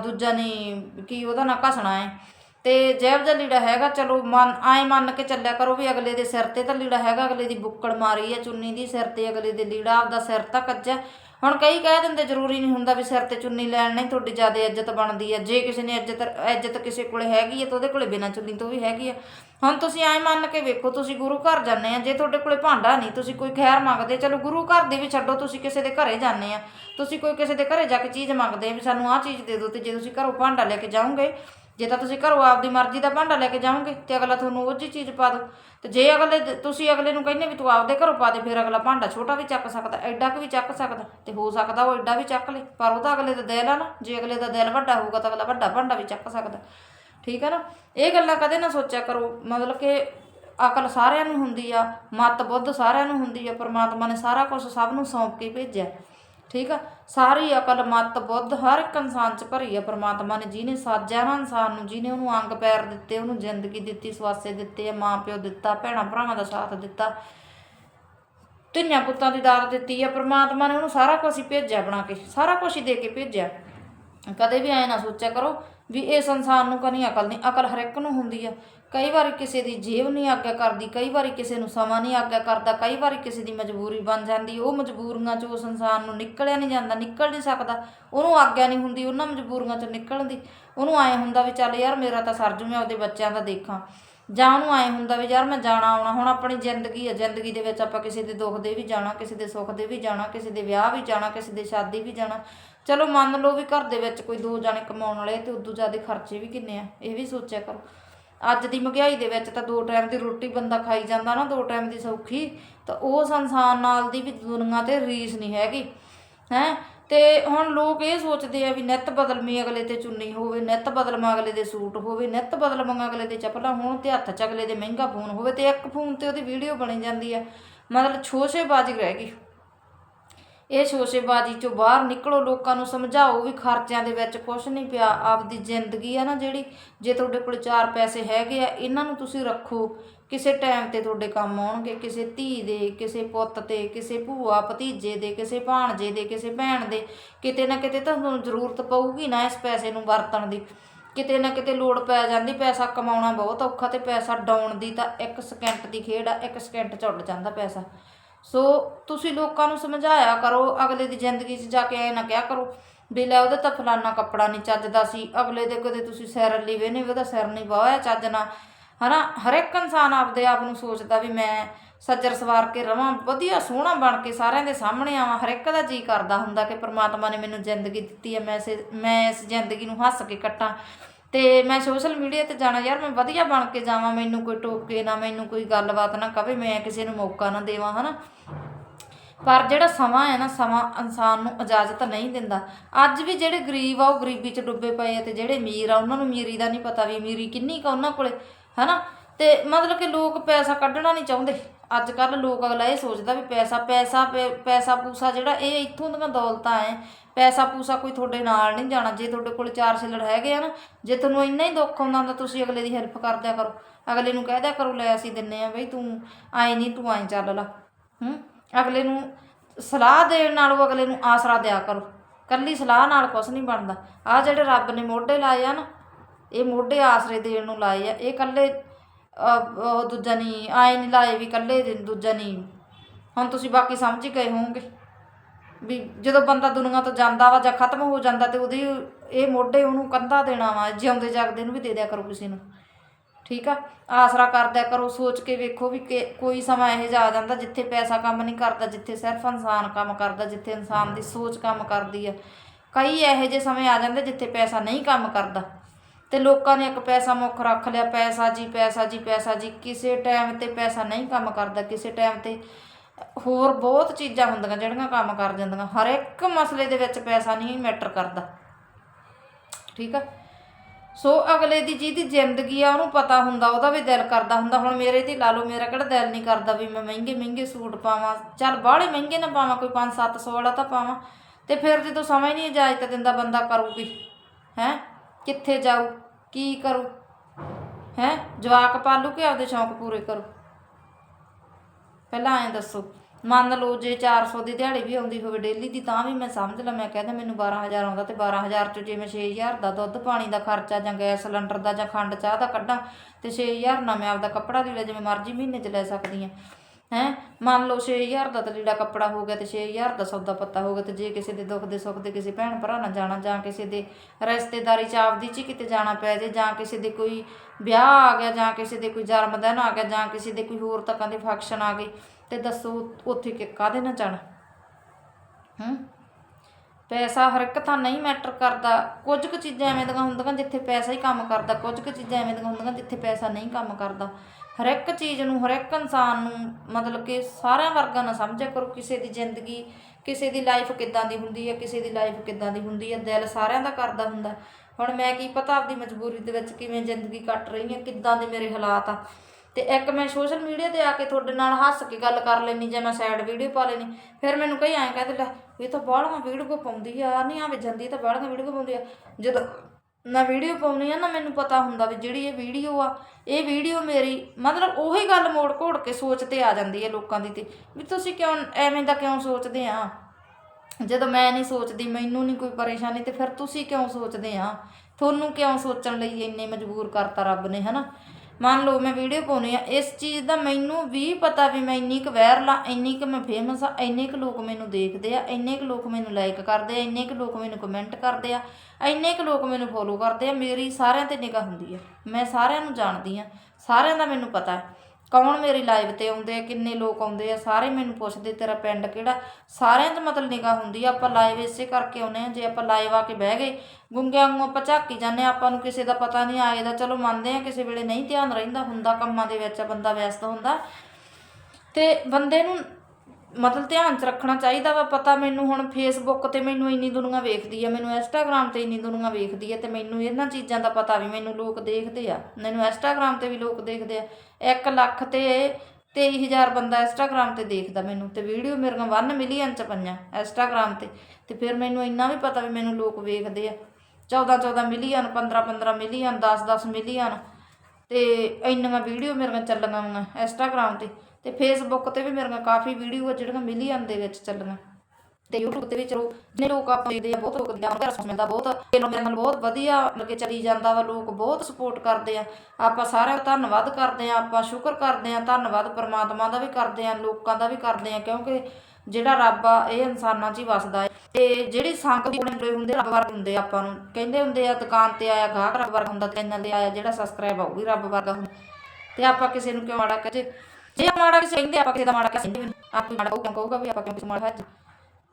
ਦੂਜਾ ਨਹੀਂ ਕੀ ਉਹਦਾ ਨਾ ਘਸਣਾ ਹੈ। ਤੇ ਜੈਬ ਦਾ ਲੀੜਾ ਹੈਗਾ, ਚਲੋ ਮਨ, ਆਏ ਮੰਨ ਕੇ ਚੱਲਿਆ ਕਰੋ ਵੀ ਅਗਲੇ ਦੇ ਸਿਰ ਤੇ ਤਾਂ ਲੀੜਾ ਹੈਗਾ, ਅਗਲੇ ਦੀ ਬੁੱਕੜ ਮਾਰੀ ਹੈ, ਚੁੰਨੀ ਦੀ ਸਿਰ ਤੇ ਅਗਲੇ ਦੇ ਲੀੜਾ ਆਪਦਾ ਸਿਰ ਤਾਂ ਕੱਜਾ ਹੁਣ ਕਈ ਕਹਿ ਦਿੰਦੇ ਜ਼ਰੂਰੀ ਨਹੀਂ ਹੁੰਦਾ ਵੀ ਸਿਰ ਤੇ ਚੁੰਨੀ ਲੈਣ, ਨਹੀਂ ਤੁਹਾਡੀ ਜ਼ਿਆਦਾ ਇੱਜ਼ਤ ਬਣਦੀ ਹੈ ਜੇ ਕਿਸੇ ਨੇ ਇੱਜ਼ਤ ਇੱਜ਼ਤ ਕਿਸੇ ਕੋਲੇ ਹੈਗੀ ਹੈ ਤਾਂ ਉਹਦੇ ਕੋਲੇ ਬਿਨਾਂ ਚੁੰਨੀ ਤੋਂ ਵੀ ਹੈਗੀ ਹੈ ਹੁਣ ਤੁਸੀਂ ਐਂ ਮੰਨ ਕੇ ਵੇਖੋ, ਤੁਸੀਂ ਗੁਰੂ ਘਰ ਜਾਂਦੇ ਆ। ਜੇ ਤੁਹਾਡੇ ਕੋਲੇ ਭਾਂਡਾ ਨਹੀਂ, ਤੁਸੀਂ ਕੋਈ ਖੈਰ ਮੰਗਦੇ, ਚਲੋ ਗੁਰੂ ਘਰ ਦੀ ਵੀ ਛੱਡੋ, ਤੁਸੀਂ ਕਿਸੇ ਦੇ ਘਰੇ ਜਾਂਦੇ ਆ। ਤੁਸੀਂ ਕੋਈ ਕਿਸੇ ਦੇ ਘਰੇ ਜਾ ਕੇ ਚੀਜ਼ ਮੰਗਦੇ ਵੀ ਸਾਨੂੰ ਆਹ ਚੀਜ਼ ਦੇ ਦਿਓ ਤੇ ਜੇ ਤੁਸੀਂ ਘਰੋਂ ਭਾਂਡਾ ਲੈ ਕੇ ਜਾਓਗੇ ਜੇ ਤਾਂ ਤੁਸੀਂ ਘਰੋਂ ਆਪਦੀ ਮਰਜ਼ੀ ਦਾ ਭਾਂਡਾ ਲੈ ਕੇ ਜਾਓਗੇ ਤੇ ਅਗਲਾ ਤੁਹਾਨੂੰ ਉਹ ਜਿਹੀ ਚੀਜ਼ ਪਾ ਦੋ ਤੇ ਜੇ ਅਗਲੇ ਦੇ- ਤੁਸੀਂ ਅਗਲੇ ਨੂੰ ਕਹਿੰਦੇ ਵੀ ਤੂੰ ਆਪਦੇ ਘਰੋਂ ਪਾ ਦੇ, ਫਿਰ ਅਗਲਾ ਭਾਂਡਾ ਛੋਟਾ ਵੀ ਚੱਕ ਸਕਦਾ, ਐਡਾ ਕੁ ਵੀ ਚੱਕ ਸਕਦਾ ਤੇ ਹੋ ਸਕਦਾ ਉਹ ਐਡਾ ਵੀ ਚੱਕ ਲੇ। ਪਰ ਉਹ ਤਾਂ ਅਗਲੇ ਦਾ ਦਿਲ ਆ ਨਾ, ਜੇ ਅਗਲੇ ਦਾ ਦਿਲ ਵੱਡਾ ਹੋਊਗਾ ਤਾਂ ਅਗਲਾ ਵੱਡਾ ਭਾਂਡਾ ਵੀ ਚੱਕ ਸਕਦਾ। ਠੀਕ ਹੈ ਨਾ? ਇਹ ਗੱਲਾਂ ਕਦੇ ਨਾ ਸੋਚਿਆ ਕਰੋ। ਮਤਲਬ ਕਿ ਅਕਲ ਸਾਰਿਆਂ ਨੂੰ ਹੁੰਦੀ ਆ, ਮਤ ਬੁੱਧ ਸਾਰਿਆਂ ਨੂੰ ਹੁੰਦੀ ਆ, ਪ੍ਰਮਾਤਮਾ ਨੇ ਸਾਰਾ ਕੁਝ ਸਭ ਨੂੰ ਸੌਂਪ ਕੇ ਭੇਜਿਆ। ਠੀਕ ਆ? ਸਾਰੀ ਅਕਲ ਮਤ ਬੁੱਧ ਹਰ ਇੱਕ ਇਨਸਾਨ 'ਚ ਭਰੀ ਆ ਪਰਮਾਤਮਾ ਨੇ, ਜਿਹਨੇ ਸਾਜਿਆ ਨਾ ਇਨਸਾਨ ਨੂੰ, ਜਿਹਨੇ ਉਹਨੂੰ ਅੰਗ ਪੈਰ ਦਿੱਤੇ, ਉਹਨੂੰ ਜ਼ਿੰਦਗੀ ਦਿੱਤੀ, ਸਵਾਸੇ ਦਿੱਤੇ, ਆ ਮਾਂ ਪਿਓ ਦਿੱਤਾ, ਭੈਣਾਂ ਭਰਾਵਾਂ ਦਾ ਸਾਥ ਦਿੱਤਾ, ਧੀਆਂ ਪੁੱਤਾਂ ਦੀ ਦਾਤ ਦਿੱਤੀ ਆ, ਪਰਮਾਤਮਾ ਨੇ ਉਹਨੂੰ ਸਾਰਾ ਕੁਝ ਹੀ ਭੇਜਿਆ ਬਣਾ ਕੇ, ਸਾਰਾ ਕੁਝ ਹੀ ਦੇ ਕੇ ਭੇਜਿਆ। ਕਦੇ ਵੀ ਐ ਨਾ ਸੋਚਿਆ ਕਰੋ ਵੀ ਇਸ ਇਨਸਾਨ ਨੂੰ ਕਨੀ ਅਕਲ ਨਹੀਂ, ਅਕਲ ਹਰ ਇੱਕ ਨੂੰ ਹੁੰਦੀ ਆ। ਕਈ ਵਾਰੀ ਕਿਸੇ ਦੀ ਜੇਬ ਨਹੀਂ ਆਗਿਆ ਕਰਦੀ, ਕਈ ਵਾਰੀ ਕਿਸੇ ਨੂੰ ਸਮਾਂ ਨਹੀਂ ਆਗਿਆ ਕਰਦਾ, ਕਈ ਵਾਰੀ ਕਿਸੇ ਦੀ ਮਜਬੂਰੀ ਬਣ ਜਾਂਦੀ, ਉਹ ਮਜਬੂਰੀਆਂ 'ਚ ਉਸ ਇਨਸਾਨ ਨੂੰ ਨਿਕਲਿਆ ਨਹੀਂ ਜਾਂਦਾ, ਨਿਕਲ ਨਹੀਂ ਸਕਦਾ, ਉਹਨੂੰ ਆਗਿਆ ਨਹੀਂ ਹੁੰਦੀ, ਉਹਨਾਂ ਮਜਬੂਰੀਆਂ 'ਚੋਂ ਨਿਕਲਣ ਦੀ। ਉਹਨੂੰ ਐ ਹੁੰਦਾ ਵੀ ਚੱਲ ਯਾਰ ਮੇਰਾ ਤਾਂ ਸਰਜੂ ਮੈਂ ਉਹਦੇ ਬੱਚਿਆਂ ਦਾ ਦੇਖਾਂ। ਜਾਂ ਉਹਨੂੰ ਐ ਹੁੰਦਾ ਵੀ ਯਾਰ ਮੈਂ ਜਾਣਾ ਆਉਣਾ, ਹੁਣ ਆਪਣੀ ਜ਼ਿੰਦਗੀ ਹੈ, ਜ਼ਿੰਦਗੀ ਦੇ ਵਿੱਚ ਆਪਾਂ ਕਿਸੇ ਦੇ ਦੁੱਖ ਦੇ ਵੀ ਜਾਣਾ, ਕਿਸੇ ਦੇ ਸੁੱਖ ਦੇ ਵੀ ਜਾਣਾ, ਕਿਸੇ ਦੇ ਵਿਆਹ ਵੀ ਜਾਣਾ, ਕਿਸੇ ਦੇ ਸ਼ਾਦੀ ਵੀ ਜਾਣਾ। ਚਲੋ ਮੰਨ ਲਓ ਵੀ ਘਰ ਦੇ ਵਿੱਚ ਕੋਈ ਦੋ ਜਾਣੇ ਕਮਾਉਣ ਵਾਲੇ ਤੇ ਉਦੋਂ ਜ਼ਿਆਦਾ ਖਰਚੇ ਵੀ ਕਿੰਨੇ ਆ, ਇਹ ਵੀ ਸੋਚਿਆ ਕਰੋ। ਅੱਜ ਦੀ ਮਹਿੰਗਾਈ ਦੇ ਵਿੱਚ ਤਾਂ ਦੋ ਟਾਈਮ ਦੀ ਰੋਟੀ ਬੰਦਾ ਖਾਈ ਜਾਂਦਾ ਨਾ, ਦੋ ਟਾਈਮ ਦੀ ਸੌਖੀ, ਤਾਂ ਉਸ ਇਨਸਾਨ ਨਾਲ ਦੀ ਵੀ ਦੁਨੀਆ ਤੇ ਰੀਸ ਨਹੀਂ ਹੈਗੀ, ਹੈ? ਤੇ ਹੁਣ ਲੋਕ ਇਹ ਸੋਚਦੇ ਆ ਵੀ ਨਿੱਤ ਬਦਲਮੀ ਅਗਲੇ ਤੇ ਚੁੰਨੀ ਹੋਵੇ, ਨਿੱਤ ਬਦਲਮਾ ਅਗਲੇ ਦੇ ਸੂਟ ਹੋਵੇ, ਨਿੱਤ ਬਦਲਮਾ ਅਗਲੇ ਦੇ ਚੱਪਲਾਂ, ਹੋਣ ਤੇ ਹੱਥ ਚ ਅਗਲੇ ਦੇ ਮਹਿੰਗਾ ਫੋਨ ਹੋਵੇ ਤੇ ਇੱਕ ਫੋਨ ਤੇ ਉਹਦੀ ਵੀਡੀਓ ਬਣੀ ਜਾਂਦੀ ਆ, ਮਤਲਬ ਛੋਸ਼ੇਬਾਜ਼ੀ ਰਹਿ ਗਈ। ਇਹ ਸ਼ੋਸ਼ੇਬਾਜ਼ੀ ਚੋਂ ਬਾਹਰ ਨਿਕਲੋ, ਲੋਕਾਂ ਨੂੰ ਸਮਝਾਓ ਵੀ ਖਰਚਿਆਂ ਦੇ ਵਿੱਚ ਕੁਝ ਨਹੀਂ ਪਿਆ। ਆਪਦੀ ਜ਼ਿੰਦਗੀ ਆ ਨਾ ਜਿਹੜੀ, ਜੇ ਤੁਹਾਡੇ ਕੋਲ ਚਾਰ ਪੈਸੇ ਹੈਗੇ ਆ, ਇਹਨਾਂ ਨੂੰ ਤੁਸੀਂ ਰੱਖੋ। ਕਿਸੇ ਟਾਈਮ ਤੇ ਤੁਹਾਡੇ ਕੰਮ ਆਉਣਗੇ, ਕਿਸੇ ਧੀ ਦੇ, ਕਿਸੇ ਪੁੱਤ ਤੇ, ਕਿਸੇ ਭੂਆ ਭਤੀਜੇ ਦੇ, ਕਿਸੇ ਭਾਣਜੇ ਦੇ, ਕਿਸੇ ਭੈਣ ਦੇ। ਕਿਤੇ ਨਾ ਕਿਤੇ ਤੁਹਾਨੂੰ ਜ਼ਰੂਰਤ ਪਊਗੀ ਨਾ ਇਸ ਪੈਸੇ ਨੂੰ ਵਰਤਣ ਦੀ। ਕਿਤੇ ਨਾ ਕਿਤੇ ਲੋੜ ਪੈ ਜਾਂਦੀ, ਪੈਸਾ ਕਮਾਉਣਾ ਬਹੁਤ ਔਖਾ ਤੇ ਪੈਸਾ ਡਾਉਣ ਦੀ ਤਾਂ ਇੱਕ ਸਕਿੰਟ ਦੀ ਖੇਡ ਆ, ਇੱਕ ਸਕਿੰਟ ਚ ਉੱਡ ਜਾਂਦਾ ਪੈਸਾ। ਸੋ ਤੁਸੀਂ ਲੋਕਾਂ ਨੂੰ ਸਮਝਾਇਆ ਕਰੋ, ਅਗਲੇ ਦੀ ਜ਼ਿੰਦਗੀ 'ਚ ਜਾ ਕੇ ਐ ਨਾ ਕਿਹਾ ਕਰੋ ਵੀ ਲੈ ਉਹਦਾ ਤਾਂ ਫਲਾਨਾ ਕੱਪੜਾ ਨਹੀਂ ਚੱਜਦਾ ਸੀ, ਅਗਲੇ ਦੇ ਕਦੇ ਤੁਸੀਂ ਸਿਰ ਲੀਵੇ ਨਹੀਂ ਉਹਦਾ ਸਿਰ ਨਹੀਂ ਵਾਹਿਆ ਚੱਜ ਨਾਲ ਹਨਾ? ਹਰ ਇੱਕ ਇਨਸਾਨ ਆਪਦੇ ਆਪ ਨੂੰ ਸੋਚਦਾ ਵੀ ਮੈਂ ਸੱਜਰ ਸਵਾਰ ਕੇ ਰਵਾਂ, ਵਧੀਆ ਸੋਹਣਾ ਬਣ ਕੇ ਸਾਰਿਆਂ ਦੇ ਸਾਹਮਣੇ ਆਵਾਂ। ਹਰ ਇੱਕ ਦਾ ਜੀ ਕਰਦਾ ਹੁੰਦਾ ਕਿ ਪ੍ਰਮਾਤਮਾ ਨੇ ਮੈਨੂੰ ਜ਼ਿੰਦਗੀ ਦਿੱਤੀ ਹੈ, ਮੈਂ ਇਸ ਮੈਂ ਇਸ ਜ਼ਿੰਦਗੀ ਨੂੰ ਹੱਸ ਕੇ ਕੱਟਾਂ। ਅਤੇ ਮੈਂ ਸੋਸ਼ਲ ਮੀਡੀਆ ਤੇ ਜਾਣਾ, ਯਾਰ ਮੈਂ ਵਧੀਆ ਬਣ ਕੇ ਜਾਵਾਂ, ਮੈਨੂੰ ਕੋਈ ਟੋਕੇ ਨਾ, ਮੈਨੂੰ ਕੋਈ ਗੱਲਬਾਤ ਨਾ ਕਵੇ, ਮੈਂ ਕਿਸੇ ਨੂੰ ਮੌਕਾ ਨਾ ਦੇਵਾਂ ਹੈ ਨਾ ਪਰ ਜਿਹੜਾ ਸਮਾਂ ਹੈ ਨਾ, ਸਮਾਂ ਇਨਸਾਨ ਨੂੰ ਇਜਾਜ਼ਤ ਨਹੀਂ ਦਿੰਦਾ। ਅੱਜ ਵੀ ਜਿਹੜੇ ਗਰੀਬ ਆ, ਉਹ ਗਰੀਬੀ 'ਚ ਡੁੱਬੇ ਪਏ ਆ ਤੇ ਜਿਹੜੇ ਅਮੀਰ ਆ, ਉਹਨਾਂ ਨੂੰ ਅਮੀਰੀ ਦਾ ਨਹੀਂ ਪਤਾ ਵੀ ਅਮੀਰੀ ਕਿੰਨੀ ਕੁ ਉਹਨਾਂ ਕੋਲੇ ਨਾ ਅਤੇ ਮਤਲਬ ਕਿ ਲੋਕ ਪੈਸਾ ਕੱਢਣਾ ਨਹੀਂ ਚਾਹੁੰਦੇ। ਅੱਜ ਕੱਲ੍ਹ ਲੋਕ ਅਗਲਾ ਇਹ ਸੋਚਦਾ ਵੀ ਪੈਸਾ ਪੈਸਾ, ਪੈ- ਪੈਸਾ ਪੂਸਾ ਜਿਹੜਾ, ਇਹ ਇੱਥੋਂ ਦੀਆਂ ਦੌਲਤਾਂ ਐ ਪੈਸਾ ਪੂਸਾ ਕੋਈ ਤੁਹਾਡੇ ਨਾਲ ਨਹੀਂ ਜਾਣਾ, ਜੇ ਤੁਹਾਡੇ ਕੋਲ ਚਾਰ ਛਿੱਲੜ ਹੈਗੇ ਆ ਨਾ, ਜੇ ਤੁਹਾਨੂੰ ਇੰਨਾ ਹੀ ਦੁੱਖ ਆਉਂਦਾ ਤਾਂ ਤੁਸੀਂ ਅਗਲੇ ਦੀ ਹੈਲਪ ਕਰ ਦਿਆ ਕਰੋ। ਅਗਲੇ ਨੂੰ ਕਹਿ ਦਿਆ ਕਰੋ, ਲੈ ਅਸੀਂ ਦਿੰਨੇ ਆ, ਬਈ ਤੂੰ ਆਏ ਨਹੀਂ, ਤੂੰ ਆਏ ਚੱਲ ਲਾ। ਹੂੰ? ਅਗਲੇ ਨੂੰ ਸਲਾਹ ਦੇਣ ਨਾਲੋਂ ਅਗਲੇ ਨੂੰ ਆਸਰਾ ਦਿਆ ਕਰੋ। ਕੱਲੀ ਸਲਾਹ ਨਾਲ ਕੁਝ ਨਹੀਂ ਬਣਦਾ। ਆ ਜਿਹੜੇ ਰੱਬ ਨੇ ਮੋਢੇ ਲਾਏ ਆ ਨਾ, ਇਹ ਮੋਢੇ ਆਸਰੇ ਦੇਣ ਨੂੰ ਲਾਏ ਆ। ਇਹ ਕੱਲੇ ਉਹ ਦੂਜਾ ਨਹੀਂ ਆਏ ਨਹੀਂ ਲਾਏ ਵੀ ਕੱਲੇ ਦੂਜਾ ਨਹੀਂ ਹੁਣ ਤੁਸੀਂ ਬਾਕੀ ਸਮਝ ਗਏ ਹੋਵੋਗੇ। ਵੀ ਜਦੋਂ ਬੰਦਾ ਦੁਨੀਆ ਤੋਂ ਜਾਂਦਾ ਵਾ ਜਾਂ ਖਤਮ ਹੋ ਜਾਂਦਾ ਤੇ ਉਹਦੀ ਇਹ ਮੋਢੇ ਉਹਨੂੰ ਕੰਧਾ ਦੇਣਾ ਵਾ, ਜਿਉਂਦੇ ਜਾਗਦੇ ਨੂੰ ਵੀ ਦੇ ਦਿਆ ਕਰੋ ਕਿਸੇ ਨੂੰ। ਠੀਕ ਆ? ਆਸਰਾ ਕਰਦਿਆ ਕਰੋ, ਸੋਚ ਕੇ ਵੇਖੋ ਵੀ ਕਿ ਕੋਈ ਸਮਾਂ ਇਹੋ ਜਿਹਾ ਆ ਜਾਂਦਾ ਜਿੱਥੇ ਪੈਸਾ ਕੰਮ ਨਹੀਂ ਕਰਦਾ, ਜਿੱਥੇ ਸਿਰਫ ਇਨਸਾਨ ਕੰਮ ਕਰਦਾ, ਜਿੱਥੇ ਇਨਸਾਨ ਦੀ ਸੋਚ ਕੰਮ ਕਰਦੀ ਆ। ਕਈ ਇਹੋ ਜਿਹੇ ਸਮੇਂ ਆ ਜਾਂਦੇ ਜਿੱਥੇ ਪੈਸਾ ਨਹੀਂ ਕੰਮ ਕਰਦਾ। ਤੇ ਲੋਕਾਂ ਨੇ ਇੱਕ ਪੈਸਾ ਮੁੱਖ ਰੱਖ ਲਿਆ, ਪੈਸਾ ਜੀ ਪੈਸਾ ਜੀ ਪੈਸਾ ਜੀ। ਕਿਸੇ ਟਾਈਮ ਤੇ ਪੈਸਾ ਨਹੀਂ ਕੰਮ ਕਰਦਾ, ਕਿਸੇ ਟਾਈਮ ਤੇ ਹੋਰ ਬਹੁਤ ਚੀਜ਼ਾਂ ਹੁੰਦੀਆਂ ਜਿਹੜੀਆਂ ਕੰਮ ਕਰ ਜਾਂਦੀਆਂ। ਹਰ ਇੱਕ ਮਸਲੇ ਦੇ ਵਿੱਚ ਪੈਸਾ ਨਹੀਂ ਮੈਟਰ ਕਰਦਾ। ਠੀਕ ਆ? ਸੋ ਅਗਲੇ ਦੀ ਜਿਹਦੀ ਜ਼ਿੰਦਗੀ ਆ, ਉਹਨੂੰ ਪਤਾ ਹੁੰਦਾ, ਉਹਦਾ ਵੀ ਦਿਲ ਕਰਦਾ ਹੁੰਦਾ। ਹੁਣ ਮੇਰੇ ਤੇ ਲਾ ਲਓ, ਮੇਰਾ ਕਿਹੜਾ ਦਿਲ ਨਹੀਂ ਕਰਦਾ ਵੀ ਮੈਂ ਮਹਿੰਗੇ ਮਹਿੰਗੇ ਸੂਟ ਪਾਵਾਂ। ਚੱਲ ਬਾਹਲੇ ਮਹਿੰਗੇ ਨਾ ਪਾਵਾਂ, ਕੋਈ 5-700 ਵਾਲਾ ਤਾਂ ਪਾਵਾਂ। ਤੇ ਫਿਰ ਜਦੋਂ ਸਮਾਂ ਹੀ ਨਹੀਂ ਇਜਾਜ਼ਤ ਦਿੰਦਾ ਬੰਦਾ ਕਰੂਗੀ ਹੈ? ਕਿੱਥੇ ਜਾਊ? ਕੀ ਕਰੂ? ਹੈ? ਜਵਾਕ ਪਾਲੂ ਕਿ ਆਪਦੇ ਸ਼ੌਂਕ ਪੂਰੇ ਕਰੂ? ਪਹਿਲਾਂ ਐਂ ਦੱਸੋ, ਮੰਨ ਲਓ ਜੇ 400 ਦੀ ਦਿਹਾੜੀ ਵੀ ਆਉਂਦੀ ਹੋਵੇ ਡੇਲੀ ਦੀ, ਤਾਂ ਵੀ ਮੈਂ ਸਮਝ ਲਾਂ, ਮੈਂ ਕਹਿੰਦਾ ਮੈਨੂੰ 12000 ਆਉਂਦਾ ਤੇ 12000 ਚੋਂ ਜੇ ਮੈਂ 6000 ਦਾ ਦੁੱਧ, ਪਾਣੀ ਦਾ ਖਰਚਾ ਜਾਂ ਗੈਸ ਸਿਲੰਡਰ ਦਾ ਜਾਂ ਖੰਡ ਚਾਹ ਦਾ ਕੱਢਾਂ ਤੇ 6000 ਨਾਲ ਮੈਂ ਆਪਦਾ ਕੱਪੜਾ ਲੀੜਾ ਜਿਵੇਂ ਮਰਜ਼ੀ ਮਹੀਨੇ 'ਚ ਲੈ ਸਕਦੀ ਆ ਹੈ? ਮੰਨ ਲਓ 6000 ਦਾ ਤਾਂ ਲੀੜਾ ਕੱਪੜਾ ਹੋ ਗਿਆ ਤੇ 6000 ਦਾ ਸੌਦਾ ਪੱਤਾ ਹੋ ਗਿਆ ਤੇ ਜੇ ਕਿਸੇ ਦੇ ਦੁੱਖ ਦੇ ਸੁੱਖ ਦੇ ਕਿਸੇ ਭੈਣ ਭਰਾ ਨਾਲ ਜਾਣਾ, ਜਾਂ ਕਿਸੇ ਦੇ ਰਿਸ਼ਤੇਦਾਰੀ ਚ ਆਪਦੀ ਚ ਹੀ ਕਿਤੇ ਜਾਣਾ ਪੈ ਜੇ, ਜਾਂ ਕਿਸੇ ਦੇ ਕੋਈ ਵਿਆਹ ਆ ਗਿਆ, ਜਾਂ ਕਿਸੇ ਦੇ ਕੋਈ ਜਨਮ ਦਿਨ ਆ ਗਿਆ, ਜਾਂ ਕਿਸੇ ਦੇ ਕੋਈ ਹੋਰ ਤੱਕਾਂ ਦੇ ਫੰਕਸ਼ਨ ਆ ਗਏ, ਤੇ ਦੱਸੋ ਉੱਥੇ ਕਿ, ਕਾਹਦੇ ਨਾਲ ਜਾਣਾ? ਹੂੰ? ਪੈਸਾ ਹਰ ਇੱਕ ਥਾਂ ਨਹੀਂ ਮੈਟਰ ਕਰਦਾ। ਕੁਝ ਕੁ ਚੀਜ਼ਾਂ ਐਵੇਂ ਦੀਆਂ ਹੁੰਦੀਆਂ ਜਿੱਥੇ ਪੈਸਾ ਹੀ ਕੰਮ ਕਰਦਾ, ਕੁਝ ਕੁ ਚੀਜ਼ਾਂ ਐਵੇਂ ਦੀਆਂ ਹੁੰਦੀਆਂ ਜਿੱਥੇ ਪੈਸਾ ਨਹੀਂ ਕੰਮ ਕਰਦਾ। ਹਰ ਇੱਕ ਚੀਜ਼ ਨੂੰ ਹਰ ਇੱਕ ਇਨਸਾਨ ਨੂੰ ਮਤਲਬ ਕਿ ਸਾਰਿਆਂ ਵਰਗਾਂ ਨਾਲ ਸਮਝਿਆ ਕਰੋ, ਕਿਸੇ ਦੀ ਜ਼ਿੰਦਗੀ, ਕਿਸੇ ਦੀ ਲਾਈਫ ਕਿੱਦਾਂ ਦੀ ਹੁੰਦੀ ਹੈ, ਕਿਸੇ ਦੀ ਲਾਈਫ ਕਿੱਦਾਂ ਦੀ ਹੁੰਦੀ ਹੈ, ਦਿਲ ਸਾਰਿਆਂ ਦਾ ਕਰਦਾ ਹੁੰਦਾ। ਹੁਣ ਮੈਂ ਕੀ ਪਤਾ ਆਪਦੀ ਮਜਬੂਰੀ ਦੇ ਵਿੱਚ ਕਿਵੇਂ ਜ਼ਿੰਦਗੀ ਕੱਟ ਰਹੀ ਹਾਂ, ਕਿੱਦਾਂ ਦੇ ਮੇਰੇ ਹਾਲਾਤ ਆ। ਤੇ ਇੱਕ ਮੈਂ ਸੋਸ਼ਲ ਮੀਡੀਆ ਤੇ ਆ ਕੇ ਤੁਹਾਡੇ ਨਾਲ ਹੱਸ ਕੇ ਗੱਲ ਕਰ ਲੈਣੀ ਜਾਂ ਮੈਂ ਸੈਡ ਵੀਡੀਓ ਪਾ ਲੈਣੀ ਫਿਰ ਮੈਨੂੰ ਕਈ ਐਂ ਕਹਿੰਦੇ ਲੈ ਇਹ ਤਾਂ ਬਾਹਲੀਆਂ ਵੀਡੀਓ ਪਾਉਂਦੀ ਆ ਨਹੀਂ ਆਵੇ ਜਾਂਦੀ ਤਾਂ ਬਾਹਲੀਆਂ ਵੀਡੀਓ ਪਾਉਂਦੀ ਆ। ਜਦੋਂ ਮੈਂ ਵੀਡੀਓ ਪਾਉਣੀ ਆ, ਨਾ ਮੈਨੂੰ ਪਤਾ ਹੁੰਦਾ ਵੀ ਜਿਹੜੀ ਇਹ ਵੀਡੀਓ ਆ, ਇਹ ਵੀਡੀਓ ਮੇਰੀ, ਮਤਲਬ ਉਹੀ ਗੱਲ ਮੋੜ ਘੋੜ ਕੇ ਸੋਚ ਤੇ ਆ ਜਾਂਦੀ ਹੈ ਲੋਕਾਂ ਦੀ ਤੇ, ਵੀ ਤੁਸੀਂ ਕਿਉਂ ਐਵੇਂ ਦਾ ਕਿਉਂ ਸੋਚਦੇ ਆ? ਜਦੋਂ ਮੈਂ ਨਹੀਂ ਸੋਚਦੀ, ਮੈਨੂੰ ਨਹੀਂ ਕੋਈ ਪਰੇਸ਼ਾਨੀ ਤੇ ਫਿਰ ਤੁਸੀਂ ਕਿਉਂ ਸੋਚਦੇ ਆ? ਤੁਹਾਨੂੰ ਕਿਉਂ ਸੋਚਣ ਲਈ ਇੰਨੇ ਮਜਬੂਰ ਕਰਤਾ ਰੱਬ ਨੇ, ਹਨਾ? ਮੰਨ ਲਓ ਮੈਂ ਵੀਡੀਓ ਪਾਉਣੀ ਆ, ਇਸ ਚੀਜ਼ ਦਾ ਮੈਨੂੰ ਵੀ ਪਤਾ ਵੀ ਮੈਂ ਇੰਨੀ ਕੁ ਵਾਇਰਲ ਆ, ਇੰਨੀ ਕੁ ਮੈਂ ਫੇਮਸ ਆ, ਇੰਨੇ ਕੁ ਲੋਕ ਮੈਨੂੰ ਦੇਖਦੇ ਆ, ਇੰਨੇ ਕੁ ਲੋਕ ਮੈਨੂੰ ਲਾਈਕ ਕਰਦੇ ਆ, ਇੰਨੇ ਕੁ ਲੋਕ ਮੈਨੂੰ ਕਮੈਂਟ ਕਰਦੇ ਆ, ਇੰਨੇ ਕੁ ਲੋਕ ਮੈਨੂੰ ਫੋਲੋ ਕਰਦੇ ਆ, ਮੇਰੀ ਸਾਰਿਆਂ ਤੇ ਨਿਗਾਹ ਹੁੰਦੀ ਆ। ਮੈਂ ਸਾਰਿਆਂ ਨੂੰ ਜਾਣਦੀ ਆ, ਸਾਰਿਆਂ ਦਾ ਮੈਨੂੰ ਪਤਾ ਹੈ। ਕੌਣ ਮੇਰੀ ਲਾਈਵ ਤੇ ਆਉਂਦੇ ਆ, ਕਿੰਨੇ ਲੋਕ ਆਉਂਦੇ ਆ, ਸਾਰੇ ਮੈਨੂੰ ਪੁੱਛਦੇ ਤੇਰਾ ਪਿੰਡ ਕਿਹੜਾ? ਸਾਰਿਆਂ 'ਚ ਮਤਲਬ ਨਿਗਾਹ ਹੁੰਦੀ ਆ, ਆਪਾਂ ਲਾਈਵ ਇਸੇ ਕਰਕੇ ਆਉਨੇ ਆ, ਜੇ ਆਪਾਂ ਲਾਈਵ ਆ ਕੇ ਬਹਿ ਗਏ, ਗੁੰਗਿਆਂ ਨੂੰ ਆਪਾਂ ਝਾਕੀ ਜਾਂਦੇ ਆ, ਆਪਾਂ ਨੂੰ ਕਿਸੇ ਦਾ ਪਤਾ ਨਹੀਂ ਆਏ ਦਾ ਚਲੋ ਮੰਨਦੇ ਆ, ਕਿਸੇ ਵੇਲੇ ਨਹੀਂ ਧਿਆਨ ਰਹਿੰਦਾ ਹੁੰਦਾ, ਕੰਮਾਂ ਦੇ ਵਿੱਚ ਬੰਦਾ ਵਿਅਸਤ ਹੁੰਦਾ। ਤੇ ਬੰਦੇ ਨੂੰ ਮਤਲਬ ਧਿਆਨ ਚ ਰੱਖਣਾ ਚਾਹੀਦਾ ਵਾ, ਪਤਾ ਮੈਨੂੰ ਹੁਣ ਫੇਸਬੁੱਕ ਤੇ ਮੈਨੂੰ ਇੰਨੀ ਦੁਨੀਆ ਵੇਖਦੀ ਆ, ਮੈਨੂੰ ਇੰਸਟਾਗ੍ਰam ਤੇ ਇੰਨੀ ਦੁਨੀਆ ਵੇਖਦੀ ਆ ਤੇ ਮੈਨੂੰ ਇਹਨਾਂ ਚੀਜ਼ਾਂ ਦਾ ਪਤਾ ਵੀ ਮੈਨੂੰ ਲੋਕ ਦੇਖਦੇ ਆ। ਮੈਨੂੰ ਇੰਸਟਾਗ੍ਰam ਤੇ ਵੀ ਲੋਕ ਦੇਖਦੇ ਆ। 1 ਲੱਖ ਤੇ 23000 ਬੰਦਾ ਇੰਸਟਾਗ੍ਰam ਤੇ ਦੇਖਦਾ ਮੈਨੂੰ ਤੇ ਵੀਡੀਓ ਮੇਰੀਆਂ 1 ਮਿਲੀਅਨ ਚ ਪਈਆਂ ਇੰਸਟਾਗ੍ਰam ਤੇ। ਤੇ ਫਿਰ ਮੈਨੂੰ ਇੰਨਾ ਵੀ ਪਤਾ ਵੀ ਮੈਨੂੰ ਲੋਕ ਵੇਖਦੇ ਆ। 14 14 ਮਿਲੀਅਨ 15 15 ਮਿਲੀਅਨ 10 10 ਮਿਲੀਅਨ ਤੇ ਇੰਨੀਆਂ ਵੀਡੀਓ ਮੇਰੀਆਂ ਚੱਲੀਆਂ ਹੋਈਆਂ ਇੰਸਟਾਗ੍ਰਾਮ ਤੇ ਤੇ ਫੇਸਬੁੱਕ ਤੇ ਵੀ ਮੇਰੀਆਂ ਕਾਫੀ ਵੀਡੀਓ ਜਿਹੜੀਆਂ ਮਿਲੀਅਨ ਦੇ ਵਿੱਚ ਚੱਲੀਆਂ ਤੇ YouTube ਤੇ ਵੀ ਚਲੋ ਜਿਹਨੇ ਲੋਕ ਆਪਾਂ ਦੇਖਦੇ ਆ, ਬਹੁਤ ਲੋਕ ਦੇਖਦੇ ਆ ਉਹਨਾਂ ਮਿਲਦਾ ਬਹੁਤ ਇਹਨਾਂ ਮੇਰੇ ਨਾਲ ਬਹੁਤ ਵਧੀਆ ਲੱਗੇ ਚਲੀ ਜਾਂਦਾ ਵਾ, ਲੋਕ ਬਹੁਤ ਸਪੋਰਟ ਕਰਦੇ ਆ। ਆਪਾਂ ਸਾਰਿਆਂ ਦਾ ਧੰਨਵਾਦ ਕਰਦੇ ਆ, ਆਪਾਂ ਸ਼ੁਕਰ ਕਰਦੇ ਆ, ਧੰਨਵਾਦ ਪਰਮਾਤਮਾ ਦਾ ਵੀ ਕਰਦੇ ਆ, ਲੋਕਾਂ ਦਾ ਵੀ ਕਰਦੇ ਆ, ਕਿਉਂਕਿ ਜਿਹੜਾ ਰੱਬ ਆ, ਇਹ ਇਨਸਾਨਾਂ 'ਚ ਹੀ ਵੱਸਦਾ ਹੈ ਤੇ ਜਿਹੜੀ ਸੰਗਤ ਦੀ ਬਣੇ ਹੁੰਦੇ, ਰੱਬ ਵਰਗੇ ਹੁੰਦੇ ਆਪਾਂ ਨੂੰ। ਕਹਿੰਦੇ ਹੁੰਦੇ ਆ, ਦੁਕਾਨ ਤੇ ਆਇਆ ਗਾਹਕ ਰੱਬ ਵਰਗਾ ਹੁੰਦਾ ਤੇ ਇਹਨਾਂ ਦੇ ਆਇਆ ਜਿਹੜਾ ਸਬਸਕ੍ਰਾਈਬ ਆਊਗੀ ਰੱਬ ਵਰਗਾ ਹੁੰਦਾ। ਤੇ ਆਪਾਂ ਕਿਸੇ ਨੂੰ ਕਿਉਂ ਮਾੜਾ ਕਹੇ ਜੇ? ਮਾੜਾ ਕਿਸੇ ਕਹਿੰਦੇ, ਆਪਾਂ ਕਿਸੇ ਦਾ ਮਾੜਾ ਕਹਿੰਦੇ ਵੀ ਆਪ ਮਾੜਾ ਕਹੂਗਾ ਕਹੂਗਾ ਵੀ ਆਪਾਂ ਕਿਉਂ ਕਿਸੇ ਮਾੜਾ ਹੈ